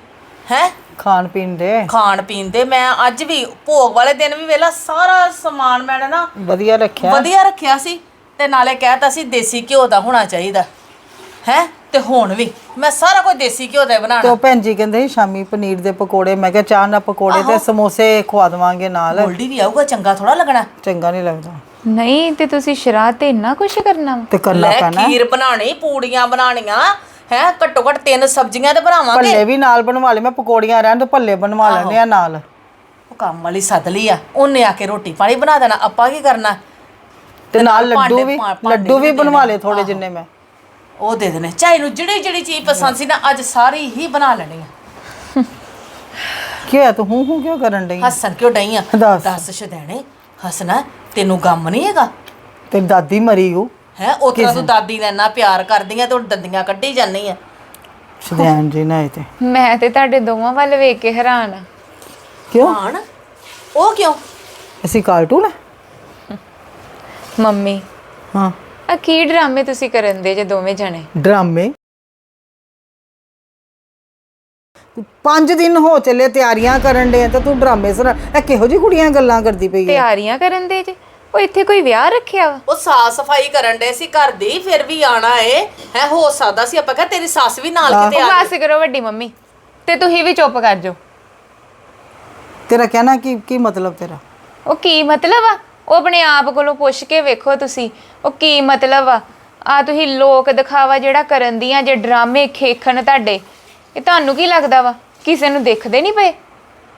Speaker 3: ਹੈ?
Speaker 2: ਖਾਣ ਪੀਣ ਦੇ।
Speaker 3: ਖਾਣ ਪੀਣ ਦੇ। ਮੈਂ ਅੱਜ ਵੀ ਭੋਗ ਵਾਲੇ ਦਿਨ ਵੀ ਵੇਲਾ ਸਾਰਾ ਸਮਾਨ ਮੈਂ ਨਾ
Speaker 2: ਵਧੀਆ ਰੱਖਿਆ।
Speaker 3: ਵਧੀਆ ਰੱਖਿਆ ਸੀ। ਤੇ ਨਾਲੇ ਕਹਿਤਾ ਸੀ ਦੇਸੀ ਘਿਓ ਦਾ ਹੋਣਾ ਚਾਹੀਦਾ। ਹੈ? ਤੇ ਹੁਣ ਵੀ। ਮੈਂ ਸਾਰਾ ਕੁਝ ਦੇਸੀ ਘਿਓ ਦਾ ਹੀ
Speaker 2: ਤੇ
Speaker 3: ਬਣਾਉਣਾ
Speaker 2: ਉਹ ਭੈਣ ਜੀ ਕਹਿੰਦੇ ਸੀ ਸ਼ਾਮੀ ਪਨੀਰ ਦੇ ਪਕੌੜੇ। ਮੈਂ ਕਿਹਾ ਚਾਹ ਨਾਲ ਪਕੌੜੇ ਤੇ ਸਮੋਸੇ ਖਵਾ ਦਵਾਂਗੇ ਨਾਲ।
Speaker 3: ਗੋਲਡੀ ਵੀ ਆਊਗਾ ਚੰਗਾ ਥੋੜਾ ਲੱਗਣਾ।
Speaker 2: ਚੰਗਾ ਨਹੀਂ ਲੱਗਦਾ।
Speaker 6: ਨਹੀਂ ਤੇ ਤੁਸੀਂ ਸ਼ਰਾਧ ਤੇ ਇੰਨਾ ਕੁਝ ਕਰਨਾ ਵਾ?
Speaker 2: ਤੇ ਕਰਨਾ
Speaker 3: ਲੈ
Speaker 2: ਪੈਣਾ।
Speaker 3: ਖੀਰ ਬਣਾਣੀ ਪੂੜੀਆਂ ਬਣਾਣੀਆਂ ਹੈ? ਘੱਟੋ ਘੱਟ ਤਿੰਨ ਸਬਜ਼ੀਆਂ ਤੇ ਬਣਾਵਾਂਗੇ।
Speaker 2: ਭੱਲੇ ਵੀ ਨਾਲ ਬਣਵਾ ਲਏ। ਮੈਂ ਪਕੌੜੀਆਂ ਰਹਿਣ ਤੋਂ ਭੱਲੇ ਬਣਵਾ ਲੈਣੇ ਆ ਨਾਲ।
Speaker 3: ਉਹ ਕੰਮ ਵਾਲੀ ਸੱਦ ਲਈ ਆ। ਉਹਨੇ ਆ ਕੇ ਰੋਟੀ ਪਾਣੀ ਬਣਾ ਦੇਣਾ। ਆਪਾਂ ਕੀ ਕਰਨਾ?
Speaker 2: ਤੇ ਨਾਲ
Speaker 3: ਭਾਂਡੇ-
Speaker 2: ਲੱਡੂ ਵੀ
Speaker 3: ਭਾਂਡੇ
Speaker 2: ਲੱਡੂ ਵੀ ਬਣਵਾ। ਲਏ ਥੋੜੇ ਜਿੰਨੇ ਮੈਂ।
Speaker 3: ਉਹ ਦੇ ਦੇਣੇ। ਚਾਹੇ ਨੂੰ ਜਿਹੜੀ ਜਿਹੜੀ ਚੀਜ਼ ਪਸੰਦ ਸੀ ਨਾ ਅੱਜ ਸਾਰੀ ਹੀ ਬਣਾ ਲੈਣੀ ਆ।
Speaker 2: ਕੀ ਹੋਇਆ ਤੂੰ? ਹੂੰ ਹੂੰ ਕਿਉਂ ਕਰਨ ਡਈ?
Speaker 3: ਹੱਸਣ ਕਿਉਂ ਡਈ ਆ?
Speaker 2: ਦੱਸ।
Speaker 3: ਦੱਸ ਸ਼ਦੈਣੇ ਹੱਸਣਾ ਤੈਨੂੰ ਗਮ ਨਹੀਂ ਹੈਗਾ?
Speaker 2: ਤੇਰੀ ਦਾਦੀ ਮਰੀ ਹੂ
Speaker 3: ਹੈ ਉਤਰਾ ਤੂੰ ਦਾਦੀ ਨਾਲ ਇੰਨਾ ਪਿਆਰ ਕਰਦੀਆਂ ਤੇ ਹੁਣ ਦੰਦੀਆਂ ਕੱਢੀ ਜਾਂਦੀ ਆ।
Speaker 2: ਸ਼ਦੈਨ ਜੀ ਨਾ ਤੇ।
Speaker 6: ਮੈਂ ਤੇ ਤੁਹਾਡੇ ਦੋਵਾਂ ਵੱਲ ਵੇਖ ਕੇ ਹੈਰਾਨ ਆ।
Speaker 2: ਕਿਉਂ?
Speaker 3: ਹਾਣ ਉਹ ਕਿਉਂ?
Speaker 2: ਅਸੀਂ ਕਾਰਟੂਨ ਆ?
Speaker 6: ਮੰਮੀ।
Speaker 2: ਹਾਂ।
Speaker 6: ਆ ਕੀ ਡਰਾਮੇ ਤੁਸੀਂ ਕਰਨ ਦੇ ਜੇ ਦੋਵੇਂ ਜਣੇ?
Speaker 2: ਡਰਾਮੇ? ਪੰਜ ਦਿਨ ਹੋ ਚੱਲੇ ਤਿਆਰੀਆਂ ਕਰਨ ਦੇ ਤੇ ਤੂੰ ਡਰਾਮੇ ਸੁਣਾ। ਇਹ ਕਿਹੋ ਜਿਹੀ ਕੁੜੀਆਂ ਗੱਲਾਂ ਕਰਦੀ ਪਈ ਹੈ
Speaker 6: ਤਿਆਰੀਆਂ ਕਰਨ ਦੇ ਜੇ? ਉਹ ਇੱਥੇ ਕੋਈ ਵਿਆਹ ਰੱਖਿਆ ਵਾ?
Speaker 3: ਉਹ ਸਾਫ਼ ਸਫ਼ਾਈ ਕਰਨ ਦੇ ਸੀ ਘਰ ਦੀ ਫਿਰ ਵੀ ਆਣਾ ਏ। ਹੈ ਹੋ ਸਕਦਾ ਸੀ ਆਪਾਂ ਕਹਾਂ ਤੇਰੀ ਸੱਸ ਵੀ ਨਾਲ ਕਿਤੇ
Speaker 6: ਉਹ
Speaker 3: ਆ
Speaker 6: ਬਸ ਕਰੋ ਵੱਡੀ ਮੰਮੀ। ਤੇ ਤੁਸੀਂ ਵੀ ਚੁੱਪ ਕਰ ਜਾਓ।
Speaker 2: ਤੇਰਾ ਕਹਿਣਾ ਕੀ ਕੀ ਮਤਲਬ ਤੇਰਾ?
Speaker 6: ਉਹ ਕੀ ਮਤਲਬ ਆ? ਉਹ ਆਪਣੇ ਆਪ ਕੋਲੋਂ ਪੁੱਛ ਕੇ ਵੇਖੋ ਤੁਸੀਂ। ਉਹ ਕੀ ਮਤਲਬ ਆ? ਆ ਤੁਸੀਂ ਲੋਕ ਦਿਖਾਵਾ ਜਿਹੜਾ ਕਰਨ ਦੀਆਂ ਜੇ ਡਰਾਮੇ ਖੇਖਣ ਤੁਹਾਡੇ, ਇਹ ਤੁਹਾਨੂੰ ਕੀ ਲੱਗਦਾ ਵਾ? ਕਿਸੇ ਨੂੰ ਦੇਖਦੇ ਨਹੀਂ ਪਏ?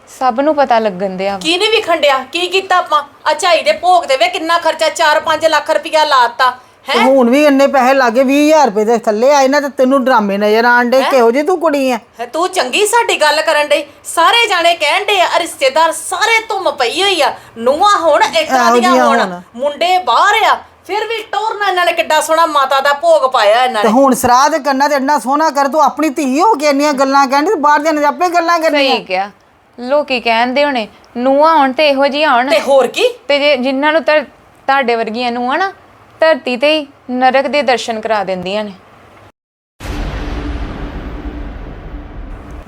Speaker 6: ਸਭ ਨੂੰ ਪਤਾ ਲੱਗਣ ਦਿਆ
Speaker 3: ਕੀ ਨਹੀਂ ਵਿਖਣ ਕੀ ਕੀਤਾ ਆਪਾਂ? ਆ ਦੇ ਭੋਗ ਤੇ ਵੇ ਕਿੰਨਾ ਖਰਚਾ? 4-5 ਲੱਖ ਰੁਪਇਆ ਲਾਤਾ। ਹੈ
Speaker 2: ਤੇ ਹੁਣ ਵੀ ਇੰਨੇ ਪੈਸੇ ਲੱਗੇ 20000 ਰੁਪਏ ਦੇ ਥੱਲੇ ਆਏ ਨਾ ਤੇ ਤੈਨੂੰ ਡਰਾਮੇ ਨਜ਼ਰ ਆਣ ਡੇ ਕਿਹੋ ਜਿਹੀ ਤੂੰ ਕੁੜੀ
Speaker 3: ਹੈ ਤੂੰ ਚੰਗੀ ਸਾਡੀ ਗੱਲ ਕਰਨ ਡਈ। ਸਾਰੇ ਜਾਣੇ ਕਹਿਣ ਡੇ ਆ ਰਿਸ਼ਤੇਦਾਰ ਸਾਰੇ ਧੁੰਮ ਪਈ ਹੋਈ ਆ। ਨੂੰਹਾਂ ਹੁਣ ਏਕਾਂ ਦੀਆਂ ਹੁਣ। ਮੁੰਡੇ ਬਾਹਰ ਆ। ਫਿਰ ਵੀ ਟੋਰਨਾ ਇਹਨਾਂ ਨੇ ਕਿੱਡਾ ਸੋਹਣਾ ਮਾਤਾ ਦਾ ਭੋਗ ਪਾਇਆ ਇਹਨਾਂ
Speaker 2: ਤੇ
Speaker 3: ਨੇ।
Speaker 2: ਹੁਣ ਸਰਾਧ ਕਰਨਾ ਤੇ ਇੰਨਾ ਸੋਹਣਾ ਕਰ ਤੂੰ ਆਪਣੀ ਧੀ ਹੋ ਕੇ ਇੰਨੀਆਂ ਗੱਲਾਂ ਕਹਿੰਦੀ ਤੇ ਬਾਹਰ ਦੇ ਨੇ ਆਪੇ ਗੱਲਾਂ ਕਰਨੀਆਂ।
Speaker 6: ਸਹੀ ਕਿਹਾ। ਲੋਕੀ ਕਹਿੰਦੇ ਹੋਣੇ ਨੂੰਹਾਂ ਆਉਣ ਤੇ ਇਹੋ ਜਿਹੀਆਂ ਆਉਣ
Speaker 3: ਤੇ ਹੋਰ ਕੀ?
Speaker 6: ਤੇ ਜੇ ਜਿਨ੍ਹਾਂ ਨੂੰ ਤਾਂ ਤੁਹਾਡੇ ਵਰਗੀਆਂ ਨੂੰ ਨਾ ਧਰਤੀ ਤੇ ਹੀ ਨਰਕ ਦੇ ਦਰਸ਼ਨ ਕਰਾ ਦਿੰਦੀਆਂ ਨੇ।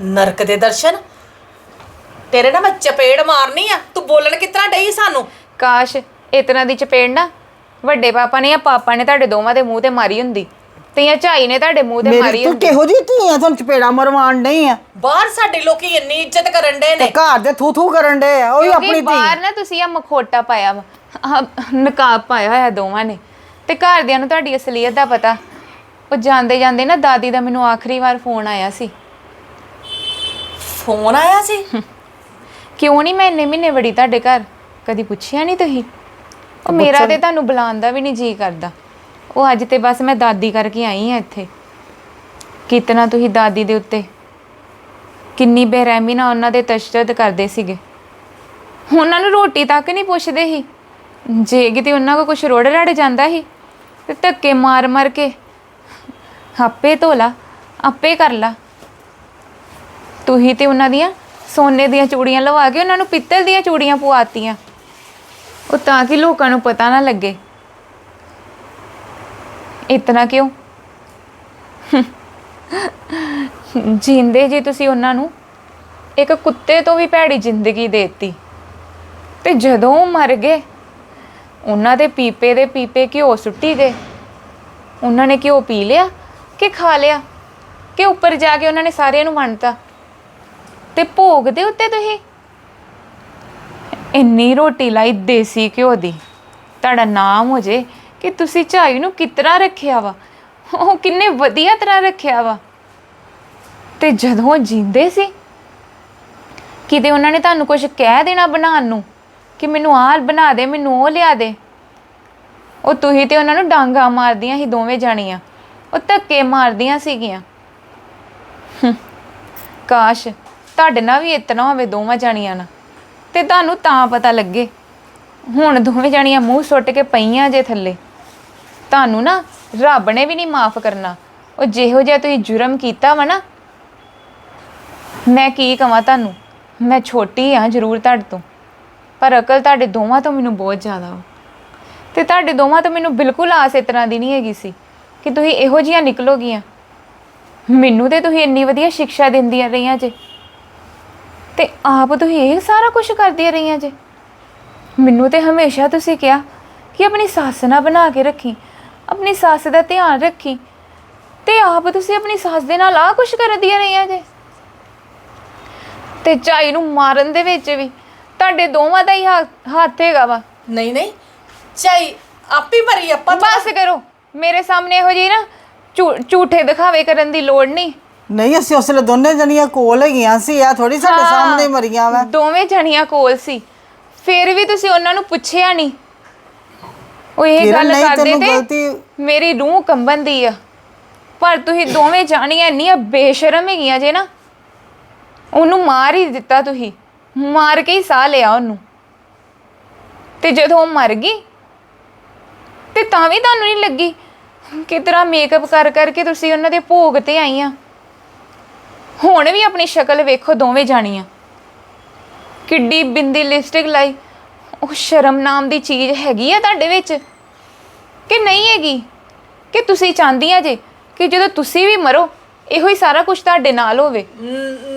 Speaker 3: ਨਰਕ ਦੇ ਦਰਸ਼ਨ? ਤੇਰੇ ਨਾਲ ਮੈਂ ਚਪੇੜ ਮਾਰਨੀ ਆ। ਤੂੰ ਬੋਲਣ ਕਿਤਨਾ ਡਈ ਸਾਨੂੰ?
Speaker 6: ਕਾਸ਼ ਇਤਨਾ ਦੀ ਚਪੇੜ ਨਾ ਵੱਡੇ ਪਾਪਾ ਨੇ ਜਾਂ ਪਾਪਾ ਨੇ ਤੁਹਾਡੇ ਦੋਵਾਂ ਦੇ ਮੂੰਹ ਤੇ ਮਾਰੀ ਹੁੰਦੀ ਤੇ ਜਾਂ ਝਾਈ ਨੇ ਤੁਹਾਡੇ ਮੂੰਹ ਤੇ
Speaker 2: ਮੇਰੀ
Speaker 6: ਮਾਰੀ
Speaker 2: ਤੂੰ
Speaker 6: ਹੁੰਦੀ।
Speaker 2: ਕਿਹੋ ਜਿਹੀ ਧੀ ਆ? ਤੁਹਾਨੂੰ ਚਪੇੜਾ ਮਰਵਾਣ ਨਹੀਂ ਆ।
Speaker 3: ਬਾਹਰ ਸਾਡੇ ਲੋਕੀ ਇੰਨੀ ਇੱਜ਼ਤ ਕਰਨ ਡੇ
Speaker 2: ਤੇ
Speaker 3: ਨੇ
Speaker 2: ਘਰ ਦੇ ਥੂ ਥੂ ਕਰਨ ਡੇ ਆ। ਉਹ ਵੀ
Speaker 6: ਕਿਉਂਕਿ
Speaker 2: ਆਪਣੀ ਧੀ।
Speaker 6: ਬਾਹਰ ਨਾ ਤੁਸੀਂ ਆ ਮਖੋਟਾ ਪਾਇਆ ਵਾ। ਆਹ ਨਕਾਬ ਪਾਇਆ ਹੋਇਆ ਦੋਵਾਂ ਨੇ। ਤੇ ਘਰਦਿਆਂ ਨੂੰ ਤੁਹਾਡੀ ਅਸਲੀਅਤ ਦਾ ਪਤਾ। ਉਹ ਜਾਂਦੇ ਜਾਂਦੇ ਨਾ ਦਾਦੀ ਦਾ ਮੈਨੂੰ ਆਖਰੀ ਵਾਰ ਫੋਨ ਆਇਆ ਸੀ।
Speaker 3: ਫੋਨ ਆਇਆ ਸੀ?
Speaker 6: ਕਿਉਂ ਨਹੀਂ ਮੈਂ ਇੰਨੇ ਮਹੀਨੇ ਵੜੀ ਤੁਹਾਡੇ ਘਰ? ਕਦੀ ਪੁੱਛਿਆ ਨਹੀਂ ਤੁਸੀਂ? ਉਹ ਮੇਰਾ ਤੇ ਤੁਹਾਨੂੰ ਬੁਲਾਉਣ ਦਾ ਵੀ ਨਹੀਂ ਜੀ ਕਰਦਾ। ਉਹ ਅੱਜ ਤੇ ਬਸ ਮੈਂ ਦਾਦੀ ਕਰਕੇ ਆਈ ਆ ਇੱਥੇ। ਕਿਤਨਾ ਤੁਸੀਂ ਦਾਦੀ ਦੇ ਉੱਤੇ? ਕਿੰਨੀ ਬੇਰਹਿਮੀ ਨਾਲ ਉਹਨਾਂ ਦੇ ਤਸ਼ੱਦਦ ਕਰਦੇ ਸੀਗੇ। ਉਹਨਾਂ ਨੂੰ ਰੋਟੀ ਤੱਕ ਨਹੀਂ ਪੁੱਛਦੇ ਸੀ। ਜੇ ਕਿਤੇ ਉਹਨਾਂ ਕੋ ਕੁਝ ਰੋੜ ਰੜ ਜਾਂਦਾ ਸੀ ਤੇ ਧੱਕੇ ਮਾਰ ਮਾਰ ਕੇ। ਆਪੇ ਧੋਲਾ ਆਪੇ ਕਰ ਲਾ। ਤੁਸੀਂ ਤੇ ਉਹਨਾਂ ਦੀਆਂ ਸੋਨੇ ਦੀਆਂ ਚੂੜੀਆਂ ਲਵਾ ਕੇ ਉਹਨਾਂ ਨੂੰ ਪਿੱਤਲ ਦੀਆਂ ਚੂੜੀਆਂ ਪਵਾਤੀਆਂ। ਉਹ ਤਾਂ ਕਿ ਲੋਕਾਂ ਨੂੰ ਪਤਾ ਨਾ ਲੱਗੇ। ਇਤਨਾ ਕਿਉਂ? ਜਿੰਦੇ ਜੀ ਤੁਸੀਂ ਉਹਨਾਂ ਨੂੰ ਇੱਕ ਕੁੱਤੇ ਤੋਂ ਵੀ ਭੈੜੀ ਜ਼ਿੰਦਗੀ ਦੇਤੀ। ਤੇ ਜਦੋਂ ਉਹ ਮਰ ਗਏ ਉਹਨਾਂ ਦੇ ਪੀਪੇ ਦੇ ਪੀਪੇ ਘਿਓ ਸੁੱਟੀ ਗਏ। ਉਹਨਾਂ ਨੇ ਘਿਓ ਪੀ ਲਿਆ ਕਿ ਖਾ ਲਿਆ? ਕਿ ਉੱਪਰ ਜਾ ਕੇ ਉਹਨਾਂ ਨੇ ਸਾਰਿਆਂ ਨੂੰ ਵੰਡਤਾ? ਤੇ ਭੋਗ ਦੇ ਉੱਤੇ ਤੁਸੀਂ? ਇੰਨੀ ਰੋਟੀ ਲਾਈ ਦੇਸੀ ਘਿਓ ਦੀ। ਤੁਹਾਡਾ ਨਾਮ ਹੋ ਜੇ ਕਿ ਤੁਸੀਂ ਝਾਈ ਨੂੰ ਕਿਤਰਾ ਰੱਖਿਆ ਵਾ? ਉਹ ਕਿੰਨੇ ਵਧੀਆ ਤਰ੍ਹਾਂ ਰੱਖਿਆ ਵਾ। ਤੇ ਜਦੋਂ ਉਹ ਜਿੰਦੇ ਸੀ, ਕਿਤੇ ਉਹਨਾਂ ਨੇ ਤੁਹਾਨੂੰ ਕੁਝ ਕਹਿ ਦੇਣਾ ਬਣਾਉਣ ਨੂੰ? ਕਿ ਮੈਨੂੰ ਆਹ ਬਣਾ ਦੇ, ਮੈਨੂੰ ਉਹ ਲਿਆ ਦੇ। ਉਹ ਤੁਸੀਂ ਤੇ ਉਹਨਾਂ ਨੂੰ ਡਾਂਗਾ ਮਾਰਦੀਆਂ ਸੀ, ਦੋਵੇਂ ਜਾਣੀਆਂ। ਉਹ ਧੱਕੇ ਮਾਰਦੀਆਂ ਸੀਗੀਆਂ। ਕਾਸ਼ ਤੁਹਾਡੇ ਨਾਲ ਵੀ ਇਤਨਾ ਹੋਵੇ ਦੋਵਾਂ ਜਾਣੀਆਂ ਨਾਲ। ਤੇ ਤੁਹਾਨੂੰ ਤਾਂ ਪਤਾ ਲੱਗੇ, ਹੁਣ ਦੋਵੇਂ ਜਾਣੀਆਂ ਮੂੰਹ ਸੁੱਟ ਕੇ ਪਈਆਂ ਜੇ ਥੱਲੇ। ਤੁਹਾਨੂੰ ਨਾ ਰੱਬ ਨੇ ਵੀ ਨਹੀਂ ਮਾਫ ਕਰਨਾ। ਉਹ ਜਿਹੋ ਜਿਹਾ ਤੁਸੀਂ ਜੁਰਮ ਕੀਤਾ ਵਾ ਨਾ। ਮੈਂ ਕੀ ਕਵਾਂ ਤੁਹਾਨੂੰ? ਮੈਂ ਛੋਟੀ ਆ ਜ਼ਰੂਰ ਤੁਹਾਡੇ ਤੋਂ। ਪਰ ਅਕਲ ਤੁਹਾਡੇ ਦੋਵਾਂ ਤੋਂ ਮੈਨੂੰ ਬਹੁਤ ਜ਼ਿਆਦਾ ਵਾ ਤੇ ਤੁਹਾਡੇ ਦੋਵਾਂ ਤੋਂ ਮੈਨੂੰ ਬਿਲਕੁਲ ਆਸ ਇਸ ਤਰ੍ਹਾਂ ਦੀ ਨਹੀਂ ਹੈਗੀ ਸੀ ਕਿ ਤੁਸੀਂ ਇਹੋ ਜੀਆਂ ਨਿਕਲੋਗੀਆਂ। ਮੈਨੂੰ ਤੇ ਤੁਸੀਂ ਇੰਨੀ ਵਧੀਆ ਸਿੱਖਿਆ ਦਿੰਦੀਆਂ ਰਹੀਆਂ ਜੇ। ਤੇ ਆਪ ਤੁਸੀਂ ਇਹ ਸਾਰਾ ਕੁਝ ਕਰਦੀਆਂ ਰਹੀਆਂ ਜੇ। ਮੈਨੂੰ ਤੇ ਹਮੇਸ਼ਾ ਤੁਸੀਂ ਕਿਹਾ ਕਿ ਆਪਣੀ ਸੱਸ ਨਾਲ ਬਣਾ ਕੇ ਰੱਖੀ, ਆਪਣੀ ਸੱਸ ਦਾ ਧਿਆਨ ਰੱਖੀ। ਤੇ ਆਪ ਤੁਸੀਂ ਆਪਣੀ ਸੱਸ ਦੇ ਨਾਲ ਆ ਕੁਝ ਕਰਦੀਆਂ ਰਹੀਆਂ ਜੇ। ਤੇ ਚਾਈ ਨੂੰ ਮਾਰਨ ਦੇ ਵਿੱਚ ਵੀ ਤੁਹਾਡੇ ਦੋਵਾਂ ਦਾ ਹੀ ਹੱਥ- ਹੱਥ ਹੈਗਾ ਵਾ।
Speaker 3: ਨਹੀਂ ਨਹੀਂ। ਚਾਈ ਆਪੀ ਭਰੀ ਆਪਾਂ ਤਾਂ-
Speaker 6: ਬਸ ਕਰੋ। ਮੇਰੇ ਸਾਹਮਣੇ ਇਹੋ ਜਿਹੀ ਨਾ ਝੂ- ਝੂਠੇ ਦਿਖਾਵੇ ਕਰਨ ਦੀ ਲੋੜ ਨਹੀਂ।
Speaker 2: ਨਹੀਂ ਅਸੀਂ ਉਸ ਵੇਲੇ ਦੋਨੇ ਜਣੀਆਂ ਕੋਲ ਹੈਗੀਆਂ ਸੀ। ਆ ਥੋੜੀ ਸਾਡੇ
Speaker 6: ਹਾਂ,
Speaker 2: ਸਾਹਮਣੇ ਮਰੀਆਂ ਵਾ।
Speaker 6: ਦੋਵੇਂ ਜਣੀਆਂ ਕੋਲ ਸੀ। ਫਿਰ ਵੀ ਤੁਸੀਂ ਉਹਨਾਂ ਨੂੰ ਪੁੱਛਿਆ ਨਹੀਂ। ਉਹ ਇਹ
Speaker 2: ਕਿਰਨ,
Speaker 6: ਗੱਲ
Speaker 2: ਨਹੀਂ,
Speaker 6: ਕਰਦੇ
Speaker 2: ਤੈਨੂੰ
Speaker 6: ਤੇ
Speaker 2: ਗਲਤੀ-
Speaker 6: ਮੇਰੀ ਰੂਹ ਕੰਬਣ ਦੀ ਆ। ਪਰ ਤੁਸੀਂ ਦੋਵੇਂ ਜਾਣੀਆਂ ਇੰਨੀਆਂ ਬੇਸ਼ਰਮ ਹੈਗੀਆਂ ਜੇ ਨਾ। ਉਹਨੂੰ ਮਾਰ ਹੀ ਦਿੱਤਾ ਤੁਸੀਂ। ਮਾਰ ਕੇ ਹੀ ਸਾਹ ਲਿਆ ਉਹਨੂੰ। ਤੇ ਜਦੋਂ ਉਹ ਮਰ ਗਈ, ਤੇ ਤਾਂ ਵੀ ਤੁਹਾਨੂੰ ਨਹੀਂ ਲੱਗੀ ਕਿ ਤਰ੍ਹਾਂ ਮੇਕਅਪ ਕਰ ਕਰਕੇ ਤੁਸੀਂ ਉਹਨਾਂ ਦੇ ਭੋਗ ਤੇ ਆਈਆਂ। ਹੁਣ ਵੀ ਆਪਣੀ ਸ਼ਕਲ ਵੇਖੋ ਦੋਵੇਂ ਜਾਣੀਆਂ। ਕਿੱਡੀ ਬਿੰਦੀ ਲਿਪਸਟਿਕ ਲਾਈ। ਉਹ ਸ਼ਰਮ ਨਾਮ ਦੀ ਚੀਜ਼ ਹੈਗੀ ਆ ਤੁਹਾਡੇ ਵਿੱਚ? ਕਿ ਨਹੀਂ ਹੈਗੀ? ਕਿ ਤੁਸੀਂ ਚਾਹੁੰਦੀਆਂ ਜੇ ਕਿ ਜਦੋਂ ਤੁਸੀਂ ਵੀ ਮਰੋ, ਇਹੋ ਹੀ ਸਾਰਾ ਕੁਝ ਤੁਹਾਡੇ ਨਾਲ ਹੋਵੇ?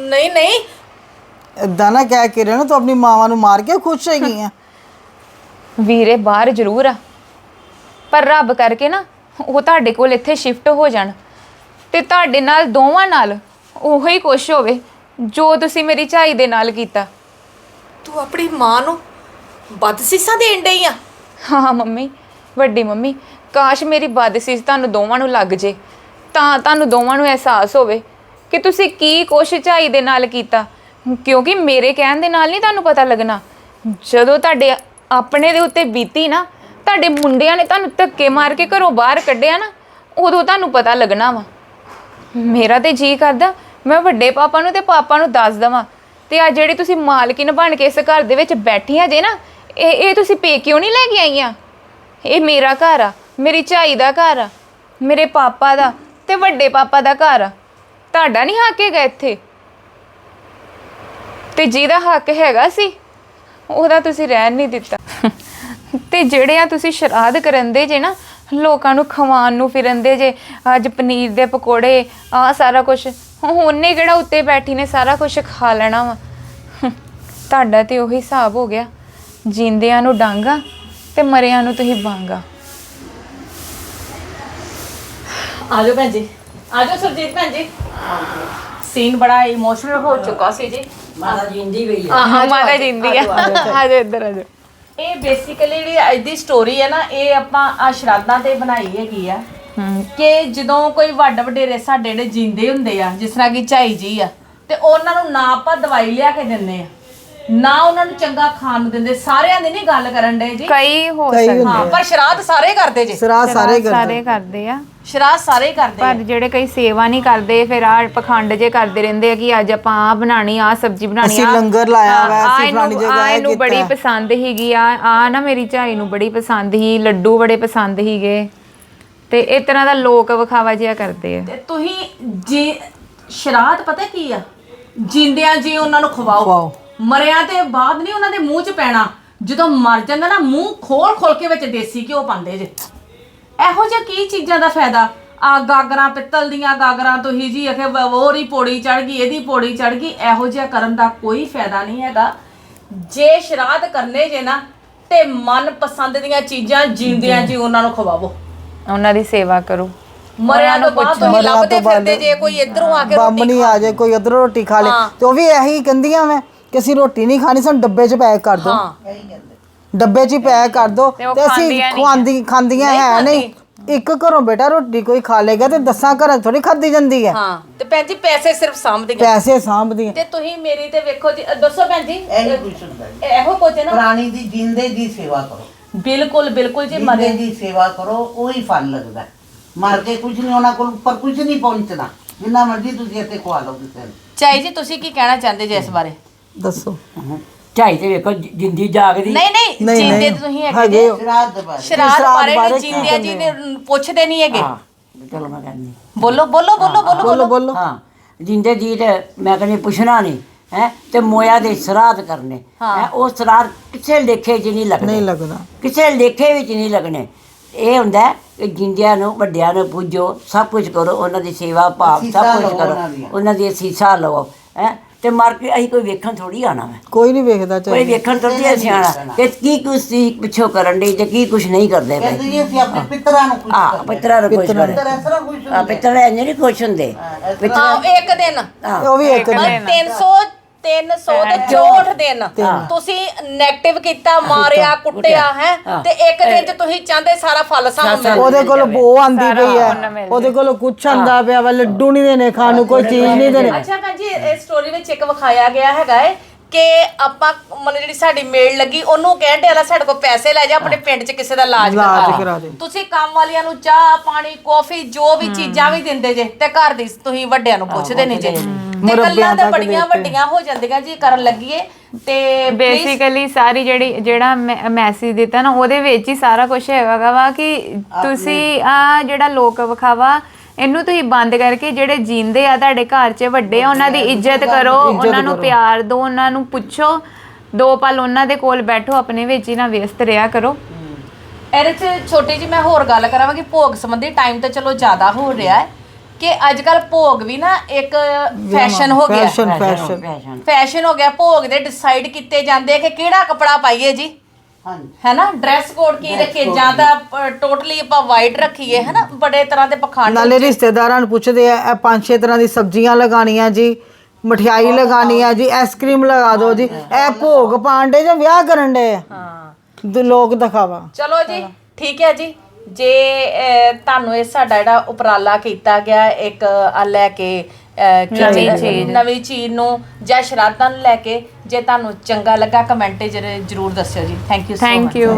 Speaker 3: ਨਹੀਂ ਨਹੀਂ।
Speaker 2: ਇਦਾਂ ਨਾ ਕਹਿ ਕੇ ਰਹਿਣਾ ਤੂੰ ਆਪਣੀ ਮਾਵਾਂ ਨੂੰ ਮਾਰ ਕੇ ਖੁਸ਼ ਹੈਗੀ ਆ।
Speaker 6: ਵੀਰੇ ਬਾਹਰ ਜ਼ਰੂਰ ਆ। ਪਰ ਰੱਬ ਕਰਕੇ ਨਾ ਉਹ ਤੁਹਾਡੇ ਕੋਲ ਇੱਥੇ ਸ਼ਿਫਟ ਹੋ ਜਾਣ। ਤੇ ਤੁਹਾਡੇ ਨਾਲ ਦੋਵਾਂ ਨਾਲ ਉਹੋ ਹੀ ਕੁਛ ਹੋਵੇ ਜੋ ਤੁਸੀਂ ਮੇਰੀ ਝਾਈ ਦੇ ਨਾਲ ਕੀਤਾ।
Speaker 3: ਤੂੰ ਆਪਣੀ ਮਾਂ ਨੂੰ ਬਦਸੀਸਾਂ ਦੇਣ ਡਈ ਆ?
Speaker 6: ਹਾਂ ਮੰਮੀ ਵੱਡੀ ਮੰਮੀ ਕਾਸ਼ ਮੇਰੀ ਬਦਸਿਸ ਤੁਹਾਨੂੰ ਦੋਵਾਂ ਨੂੰ ਲੱਗ ਜੇ। ਤਾਂ ਤੁਹਾਨੂੰ ਦੋਵਾਂ ਨੂੰ ਅਹਿਸਾਸ ਹੋਵੇ ਕਿ ਤੁਸੀਂ ਕੀ ਕੋਸ਼ਿਸ਼ ਝਾਈ ਦੇ ਨਾਲ ਕੀਤਾ। ਕਿਉਂਕਿ ਮੇਰੇ ਕਹਿਣ ਦੇ ਨਾਲ ਨਹੀਂ ਤੁਹਾਨੂੰ ਪਤਾ ਲੱਗਣਾ। ਜਦੋਂ ਤੁਹਾਡੇ ਆਪਣੇ ਦੇ ਉੱਤੇ ਬੀਤੀ ਨਾ, ਤੁਹਾਡੇ ਮੁੰਡਿਆਂ ਨੇ ਤੁਹਾਨੂੰ ਧੱਕੇ ਮਾਰ ਕੇ ਘਰੋਂ ਬਾਹਰ ਕੱਢਿਆ ਨਾ, ਉਦੋਂ ਤੁਹਾਨੂੰ ਪਤਾ ਲੱਗਣਾ ਵਾ। ਮੇਰਾ ਤੇ ਜੀ ਕਰਦਾ, ਮੈਂ ਵੱਡੇ ਪਾਪਾ ਨੂੰ ਤੇ ਪਾਪਾ ਨੂੰ ਦੱਸ ਦਵਾਂ। ਤੇ ਆ ਜਿਹੜੀ ਤੁਸੀਂ ਮਾਲਕਿਨ ਬਣ ਕੇ ਇਸ ਘਰ ਦੇ ਵਿੱਚ ਬੈਠੀਆਂ ਜੇ ਨਾ, ਇਹ ਇਹ ਤੁਸੀਂ ਪੇ ਕਿਉਂ ਨਹੀਂ ਲੈ ਕੇ ਆਈਆਂ? ਇਹ ਮੇਰਾ ਘਰ ਆ, ਮੇਰੀ ਝਾਈ ਦਾ ਘਰ ਆ, ਮੇਰੇ ਪਾਪਾ ਦਾ ਤੇ ਵੱਡੇ ਪਾਪਾ ਦਾ ਘਰ ਆ। ਤੁਹਾਡਾ ਨਹੀਂ ਹਾਕੇਗਾ ਇੱਥੇ। ਤੇ ਜਿਹਦਾ ਹੱਕ ਹੈਗਾ ਸੀ, ਉਹਦਾ ਤੁਸੀਂ ਰਹਿਣ ਨਹੀਂ ਦਿੱਤਾ। ਤੇ ਜਿਹੜੇ ਆ ਤੁਸੀਂ ਸ਼ਰਾਧ ਕਰਨ ਦੇ ਜੇ ਨਾ, ਲੋਕਾਂ ਨੂੰ ਖਵਾਉਣ ਨੂੰ ਫਿਰਨ ਦੇ ਜੇ, ਅੱਜ ਪਨੀਰ ਦੇ ਪਕੌੜੇ ਆ ਸਾਰਾ ਕੁਝ ਉਹਨੇ ਕਿਹੜਾ ਉੱਤੇ ਬੈਠੀ ਨੇ ਸਾਰਾ ਕੁਝ ਖਾ ਲੈਣਾ ਵਾ। ਤੁਹਾਡਾ ਤੇ ਉਹੀ ਹਿਸਾਬ ਹੋ ਗਿਆ, ਜਿੰਦਿਆਂ ਨੂੰ ਡਾਂਗਾ ਤੇ ਮਰਿਆਂ ਨੂੰ ਤੁਸੀਂ ਬਾਂਗਾ
Speaker 3: ਜਾਓ ਭੈਣ ਜੀ ਆ ਜਾਓ ਸੁਰਜੀਤ ਭੈਣ ਜੀ। ਸੀਨ ਬੜਾ ਇਮੋਸ਼ਨਲ ਹੋ ਚੁੱਕਾ ਸੀ ਜੀ।
Speaker 7: ਮਾਤਾ ਜਿੰਦੀ ਪਈ ਆ।
Speaker 6: ਹਾਂ ਮਾਤਾ ਜਿੰਦੀ ਆ। ਆਜੋ ਇੱਧਰ ਆਜੋ।
Speaker 3: ਇਹ ਬੇਸਿਕਲੀ ਜਿਹੜੀ ਅੱਜ ਦੀ ਸਟੋਰੀ ਹੈ ਨਾ ਇਹ ਆਪਾਂ ਆ ਸ਼ਰਾਧਾਂ ਤੇ ਬਣਾਈ ਹੈਗੀ ਆ। ਕਿ ਜਦੋਂ ਕੋਈ ਵੱਡ ਵਡੇਰੇ ਸਾਡੇ ਜਿਹੜੇ ਜਿੰਦੇ ਹੁੰਦੇ ਆ ਜਿਸ ਤਰ੍ਹਾਂ ਕਿ ਝਾਈ ਜੀ ਆ ਤੇ ਉਹਨਾਂ ਨੂੰ ਨਾ ਆਪਾਂ ਦਵਾਈ ਲਿਆ ਕੇ ਦਿੰਦੇ ਆ। ਨਾ ਉਹਨਾਂ ਨੂੰ ਚੰਗਾ ਖਾਣ ਨੂੰ ਦਿੰਦੇ ਸਾਰਿਆਂ ਦੀ ਨਹੀਂ ਗੱਲ ਕਰਨ ਦੇ ਜੀ।
Speaker 6: ਕਈ ਹੋ
Speaker 2: ਕਈ
Speaker 6: ਸਕਦੇ।
Speaker 3: ਹਾਂ ਪਰ ਸ਼ਰਾਧ ਸਾਰੇ ਕਰਦੇ ਜੀ।
Speaker 2: ਸਰਾ ਸਾਰੇ ਕਰਦੇ।
Speaker 6: ਸਾਰੇ ਕਰਦੇ ਆ।
Speaker 3: ਸ਼ਰਾਧ ਸਾਰੇ ਹੀ ਕਰਦੇ ਆ।
Speaker 6: ਪਰ ਜਿਹੜੇ ਕਈ ਸੇਵਾ ਨਹੀਂ ਕਰਦੇ ਫਿਰ ਆ ਪਖੰਡ ਜੇ ਕਰਦੇ ਰਹਿੰਦੇ ਆ ਕਿ ਅੱਜ ਆਪਾਂ ਆ ਬਣਾਣੀ ਆ ਸਬਜ਼ੀ ਬਣਾਣੀ
Speaker 2: ਅਸੀਂ ਲੰਗਰ ਲਾਇਆ ਵਾ,
Speaker 6: ਆਹ
Speaker 2: ਅਸੀਂ ਫਲਾਣੀ ਜਗ੍ਹਾ ਇਹ
Speaker 6: ਇਹਨੂੰ ਬੜੀ। ਪਸੰਦ ਹੀਗੀ ਆ ਆ ਨਾ ਮੇਰੀ ਝਾਈ ਨੂੰ ਬੜੀ ਪਸੰਦ ਹੀ ਲੱਡੂ ਬੜੇ ਪਸੰਦ ਹੀਗੇ ਤੇ ਇਸ ਤਰ੍ਹਾਂ ਦਾ ਲੋਕ ਵਿਖਾਵਾ ਜਿਹਾ ਕਰਦੇ ਆ।
Speaker 3: ਤੇ ਤੁਸੀਂ ਜੀ ਸ਼ਰਾਧ ਪਤਾ ਕੀ ਆ? ਜਿੰਦਿਆਂ ਜੀ ਉਹਨਾਂ ਨੂੰ ਖਵਾਓ।
Speaker 2: ਖਵਾਓ।
Speaker 3: ਮਰਿਆਂ ਤੇ ਬਾਅਦ ਨਹੀਂ ਉਹਨਾਂ ਦੇ ਮੂੰਹ 'ਚ ਪੈਣਾ। ਜਦੋਂ ਮਰ ਜਾਂਦਾ ਨਾ ਮੂੰਹ ਖੋਲ ਖੋਲ ਕੇ ਵਿੱਚ ਦੇਸੀ ਘਿਓ ਪਾਉਂਦੇ ਜੇ। ਇਹੋ ਜਿਹਾ ਕੀ ਚੀਜ਼ਾਂ ਦਾ ਫਾਇਦਾ? ਆ ਗਾਗਰਾਂ ਪਿੱਤਲ ਦੀਆਂ ਗਾਗਰਾਂ ਤੋਂ ਹੀ ਜੀ ਅਖੇ ਉਹਦੀ ਪੌੜੀ ਚੜ ਗਈ ਇਹਦੀ ਪੌੜੀ ਚੜ ਗਈ। ਇਹੋ ਜਿਹਾ ਕਰਨ ਦਾ ਕੋਈ ਫਾਇਦਾ ਨਹੀਂ ਹੈਗਾ। ਜੇ ਸ਼ਰਾਧ ਕਰਨੇ ਜੇ ਨਾ ਤੇ ਮਨ ਪਸੰਦ ਦੀਆਂ ਚੀਜ਼ਾਂ ਜਿੰਦਿਆਂ ਜੀ ਉਹਨਾਂ ਨੂੰ ਖਵਾਵੋ।
Speaker 6: ਉਹਨਾਂ ਦੀ ਸੇਵਾ ਕਰੋ।
Speaker 3: ਮਰਿਆ ਤੋਂ ਬਾਅਦ ਤੁਸੀਂ
Speaker 2: ਮਰਿਆ
Speaker 3: ਲੱਭਦੇ
Speaker 2: ਤੋਂ ਬਾਅਦ
Speaker 3: ਫਿਰਦੇ ਜੇ ਕੋਈ ਇਧਰੋਂ ਆ ਕੇ
Speaker 2: ਬਾਮਣੀ ਆ ਜਾਏ ਕੋਈ ਉਧਰੋਂ ਰੋਟੀ ਖਾ ਲੇ। ਤੇ ਉਹ ਵੀ ਇਹੀ ਕਹਿੰਦੀਆਂ ਮੈਂ ਕਿ ਅਸੀਂ ਰੋਟੀ ਨਹੀਂ ਖਾਣੀ ਸਾਨੂੰ ਡੱਬੇ 'ਚ ਪੈਕ ਕਰ ਦਿਓ।
Speaker 3: ਹਾਂ।
Speaker 2: ਡੱਬੇ 'ਚ ਹੀ ਪੈਕ ਕਰ ਦਿਓ
Speaker 6: ਤੇ ਉਹ
Speaker 2: ਤੇ ਅਸੀਂ
Speaker 6: ਖਾਂਦੀਆਂ ਨਹੀਂ।
Speaker 2: ਖਵਾਂਦੀ ਖਾਂਦੀਆਂ ਹੈ ਨਹੀਂ। ਇੱਕ ਘਰੋਂ ਬੇਟਾ ਰੋਟੀ ਕੋਈ ਖਾ ਲੇਗਾ ਤੇ ਦਸਾਂ ਘਰਾਂ ਥੋੜੀ ਖਾਦੀ ਜਾਂਦੀ ਹੈ।
Speaker 3: ਹਾਂ ਤੇ ਭੈਣ ਜੀ ਪੈਸੇ ਸਿਰਫ ਸਾਂਭਦੀਆਂ।
Speaker 2: ਪੈਸੇ ਸਾਂਭਦੀਆਂ।
Speaker 3: ਤੇ ਤੁਸੀਂ ਮੇਰੀ ਤੇ ਵੇਖੋ ਜੀ ਅ, ਦੱਸੋ ਭੈਣ ਜੀ।
Speaker 4: ਇਹ ਕੁਛ ਹੁੰਦਾ ਜੀ।
Speaker 3: ਇਹੋ ਕੁਝ ਹੈ ਨਾ।
Speaker 4: ਪ੍ਰਾਣੀ ਦੀ ਜਿੰਦੇ ਦੀ ਸੇਵਾ ਕਰੋ।
Speaker 3: ਬਿਲਕੁਲ ਬਿਲਕੁਲ ਜੀ
Speaker 4: ਜਿੰਦੇ
Speaker 3: ਮਰੇ।
Speaker 4: ਦੀ ਸੇਵਾ ਕਰੋ ਉਹੀ ਫਲ ਲੱਗਦਾ ਹੈ। ਮਰ ਕੇ ਕੁਝ ਨਹੀਂ ਉਹਨਾਂ ਕੋਲ ਉੱਪਰ ਕੁਝ ਨਹੀਂ ਪਹੁੰਚਣਾ। ਜਿੰਨਾ ਮਰਜ਼ੀ ਤੁਸੀਂ ਇੱਥੇ ਖਵਾ ਲਓ ਕਿਸੇ ਨੂੰ।
Speaker 3: ਜੀ ਤੁਸੀਂ ਕੀ ਕਹਿਣਾ ਚਾਹੁੰਦੇ ਜੀ ਇਸ ਬਾਰੇ?
Speaker 2: ਦੱਸੋ।
Speaker 7: ਝਾਈ ਤੇ ਵੇਖੋ ਜਿ- ਜਿੰਦੀ ਜਾਗਦੀ।
Speaker 3: ਨਹੀਂ ਨਹੀਂ
Speaker 2: ਨਹੀਂ,
Speaker 3: ਜਿੰਦੇ। ਤੇ ਤੁਸੀਂ ਹੈਗੇ
Speaker 2: ਹੈਗੇ
Speaker 3: ਜੀ।
Speaker 2: ਹੋ।
Speaker 4: ਬਾਰੇ।
Speaker 3: ਸ਼ਰਾਧ
Speaker 2: ਸ਼ਰਾਧ
Speaker 3: ਬਾਰੇ
Speaker 2: ਬਾਰੇ
Speaker 3: ਨਹੀਂ
Speaker 2: ਕੀ
Speaker 3: ਜਿੰਦਿਆ ਜੀ ਨੇ ਪੁੱਛਦੇ ਨਹੀਂ ਹੈਗੇ।
Speaker 7: ਹਾਂ। ਚਲੋ ਮੈਂ ਕਹਿੰਦੀ
Speaker 3: ਬੋਲੋ ਬੋਲੋ ਬੋਲੋ ਬੋਲੋ
Speaker 2: ਬੋਲੋ ਬੋਲੋ।
Speaker 7: ਹਾਂ। ਜਿੰਦੇ ਜੀ ਤੇ ਮੈਂ ਕਹਿੰਦੀ ਪੁੱਛਣਾ ਨਹੀਂ ਹੈ। ਤੇ ਮੋਇਆ ਦੇ ਸਰਾਧ ਕਰਨੇ। ਹੈ। ਉਹ ਸਰਾਧ ਕਿਸੇ ਲੇਖੇ 'ਚ ਨਹੀਂ ਲੱਗਣੇ
Speaker 2: ਨਹੀਂ ਲੱਗਦਾ।
Speaker 7: ਕਿਸੇ ਲੇਖੇ ਵਿੱਚ ਨਹੀਂ ਲੱਗਣੇ। ਇਹ ਹੁੰਦਾ ਹੈ ਕਿ ਜਿੰਦਿਆਂ ਨੂੰ ਵੱਡਿਆਂ ਨੂੰ ਪੂਜੋ ਸਭ ਕੁਝ ਕਰੋ ਉਹਨਾਂ ਦੀ ਸੇਵਾ ਭਾਵ ਸਭ
Speaker 4: ਅਸੀਸਾਂ
Speaker 7: ਕੁਝ ਕਰੋ।
Speaker 4: ਉਹਨਾਂ ਦੀਆਂ।
Speaker 7: ਉਹਨਾਂ ਦੀ ਅਸੀਸਾਂ ਲਵੋ ਹੈ। ਤੇ ਮਰ ਕੇ ਅਸੀਂ ਕੋਈ ਵੇਖਣ ਥੋੜੀ ਆਣਾ ਮੈਂ
Speaker 2: ਕੋਈ ਨਹੀਂ ਵੇਖਦਾ
Speaker 7: ਕੋਈ ਵੇਖਣ ਥੋੜੀ ਅਸੀਂ ਆਣਾ ਕਿ ਕੀ ਕੁਛ ਸੀ ਪਿੱਛੋਂ ਕਰਨ ਦੇ ਜਾਂ ਕੀ ਕੁਛ ਨਹੀਂ ਕਰਦੇ ਪਏ।
Speaker 4: ਕਹਿੰਦੇ ਜੀ ਅਸੀਂ ਆਪਣੇ ਪਿਤਰਾਂ ਨੂੰ ਖੁਸ਼
Speaker 7: ਆ
Speaker 4: ਕਰਦੇ।
Speaker 7: ਪਿੱਤਰਾਂ ਨੂੰ ਖੁਸ਼
Speaker 2: ਪਿੱਤਰਾਂ
Speaker 7: ਕਰੇ।
Speaker 4: ਪਿੱਤਰ ਇਸ ਤਰ੍ਹਾਂ ਖੁਸ਼
Speaker 7: ਆ ਪਿੱਤਰ ਇੰਜ ਨਹੀਂ ਖੁਸ਼ ਹੁੰਦੇ। ਪਿੱਤਰ
Speaker 3: ਹਾਂ ਇੱਕ ਦਿਨ।
Speaker 2: ਉਹ ਵੀ ਇੱਕ ਦਿਨ।
Speaker 3: 300 300 ਤੇ 64 ਦਿਨ। ਤੁਸੀਂ 네ਗੇਟਿਵ ਕੀਤਾ ਮਾਰਿਆ ਕੁੱਟਿਆ ਹੈ? ਤੇ ਇੱਕ ਦਿਨ ਚ ਤੁਸੀਂ ਚਾਹੁੰਦੇ ਸਾਰਾ ਫਲ ਸਾਨੂੰ ਮਿਲ
Speaker 2: ਉਹਦੇ ਕੋਲ ਬੋ ਆਂਦੀ ਪਈ ਹੈ। ਉਹਦੇ ਕੋਲ ਕੁਛ ਆਂਦਾ ਪਿਆ ਵਾ ਲੱਡੂ ਨਹੀਂ ਦੇਣੇ ਖਾਣ ਨੂੰ ਕੋਈ ਚੀਜ਼ ਨਹੀਂ ਦੇਣੀ।
Speaker 3: ਅੱਛਾ ਭੈਣ ਜੀ ਇਸ ਸਟੋਰੀ ਵਿੱਚ ਇੱਕ ਵਿਖਾਇਆ ਗਿਆ ਹੈਗਾ ਹੈ ਕਿ ਆਪਾਂ ਮਨ ਜਿਹੜੀ ਸਾਡੀ ਮੇਲ ਲੱਗੀ ਉਹਨੂੰ ਕਹਿਣ ਦੇ ਵਾਲਾ ਸਾਡੇ ਕੋਲ ਪੈਸੇ ਲੈ ਜਾ ਆਪਣੇ ਪਿੰਡ 'ਚ ਕਿਸੇ ਦਾ ਇਲਾਜ
Speaker 2: ਕਰਾ ਦੇ।
Speaker 3: ਤੁਸੀਂ ਕੰਮ ਵਾਲੀਆਂ ਨੂੰ ਚਾਹ ਪਾਣੀ ਕੌਫੀ ਜੋ ਵੀ ਚੀਜ਼ਾਂ ਵੀ ਦਿੰਦੇ ਜੇ ਤੇ ਘਰ ਦੀ ਤੁਸੀਂ ਵੱਡਿਆਂ ਨੂੰ ਪੁੱਛਦੇ ਨਹੀਂ ਜੇ। ਤੇ ਗੱਲਾਂ ਤਾਂ ਬੜੀਆਂ। ਵੱਡੀਆਂ ਹੋ ਜਾਂਦੀਆਂ ਜੀ ਕਰਨ ਲੱਗੀਏ। ਤੇ
Speaker 6: ਬੇਸਿਕਲੀ ਸਾਰੀ ਜਿਹੜੀ ਜਿਹੜਾ ਮੈਸੇਜ ਦਿੱਤਾ ਨਾ ਉਹਦੇ ਵਿੱਚ ਹੀ ਸਾਰਾ ਕੁਝ ਹੈਗਾ ਵਾ ਕਿ ਤੁਸੀਂ ਆ ਜਿਹੜਾ ਲੋਕ ਵਿਖਾਵਾ ਇਹਨੂੰ ਤੁਸੀਂ ਬੰਦ ਕਰਕੇ ਜਿਹੜੇ ਜੀਂਦੇ ਆ ਤੁਹਾਡੇ ਘਰ 'ਚ ਵੱਡੇ ਆ ਉਹਨਾਂ ਦੀ ਇੱਜ਼ਤ ਕਰੋ ਉਹਨਾਂ ਨੂੰ ਪਿਆਰ ਦਿਓ ਉਹਨਾਂ ਨੂੰ ਪੁੱਛੋ ਦੋ ਪਲ ਉਹਨਾਂ ਦੇ ਕੋਲ ਬੈਠੋ ਆਪਣੇ ਵਿੱਚ ਹੀ ਨਾ ਵਿਅਸਤ ਰਿਹਾ ਕਰੋ।
Speaker 3: ਇਹਦੇ 'ਚ ਛੋਟੀ ਜੀ ਮੈਂ ਹੋਰ ਗੱਲ ਕਰਾਂਗੀ ਭੋਗ ਸੰਬੰਧੀ ਟਾਈਮ ਤਾਂ ਚਲੋ ਜ਼ਿਆਦਾ ਹੋ ਰਿਹਾ ਹੈ ਕਿ ਅੱਜ ਕੱਲ ਭੋਗ ਵੀ ਨਾ ਇੱਕ ਫੈਸ਼ਨ ਹੋ ਗਿਆ।
Speaker 2: ਫੈਸ਼ਨ ਫੈਸ਼ਨ
Speaker 7: ਫੈਸ਼ਨ
Speaker 3: ਹੋ ਗਿਆ ਭੋਗ ਦੇ ਡਿਸਾਈਡ ਕੀਤੇ ਜਾਂਦੇ ਕਿ ਕਿਹੜਾ ਕੱਪੜਾ ਪਾਈਏ ਜੀ।
Speaker 4: ਹਾਂਜੀ।
Speaker 3: ਹੈਨਾ? ਡਰੈਸ ਕੋਡ ਕੀ ਰੱਖੀਏ? ਜਾਂ ਤਾਂ ਟੋਟਲੀ ਆਪਾਂ ਵਾਈਟ ਰੱਖੀਏ ਹੈਨਾ? ਬੜੇ ਤਰ੍ਹਾਂ ਦੇ ਪਖੰਡ
Speaker 2: ਨਾਲੇ ਰਿਸ਼ਤੇਦਾਰਾਂ ਨੂੰ ਪੁੱਛਦੇ ਆ ਇਹ ਪੰਜ ਛੇ ਤਰ੍ਹਾਂ ਦੀ ਸਬਜ਼ੀਆਂ ਲਗਾਣੀਆਂ ਜੀ ਮਠਿਆਈ ਲਗਾਣੀ ਆ ਜੀ ਆਈਸਕ੍ਰੀਮ ਲਗਾ ਦਿਓ ਜੀ। ਇਹ ਭੋਗ ਪਾਂਡੇ ਜਾਂ ਵਿਆਹ ਕਰਨ ਦੇ ਹਾਂ। ਲੋਕ ਦਿਖਾਵਾ।
Speaker 3: ਚਲੋ ਜੀ ਠੀਕ ਹੈ ਜੀ। ਜੇ ਤੁਹਾਨੂੰ ਇਹ ਸਾਡਾ ਜਿਹੜਾ ਉਪਰਾਲਾ ਕੀਤਾ ਗਿਆ ਇੱਕ ਆ ਲੈ ਕੇ ਅਹ,
Speaker 6: ਨਵੀਂ
Speaker 3: ਚੀਜ਼-
Speaker 6: ਚੀਜ਼।
Speaker 3: ਨਵੀਂ ਚੀਜ਼ ਨੂੰ ਜਾਂ ਸ਼ਰਾਧਾਂ ਨੂੰ ਲੈ ਕੇ ਜੇ ਤੁਹਾਨੂੰ ਚੰਗਾ ਲੱਗਾ ਕਮੈਂਟ ਜ਼ਰੂਰ ਦੱਸਿਓ ਜੀ। Thank you so
Speaker 6: thank
Speaker 3: much
Speaker 6: you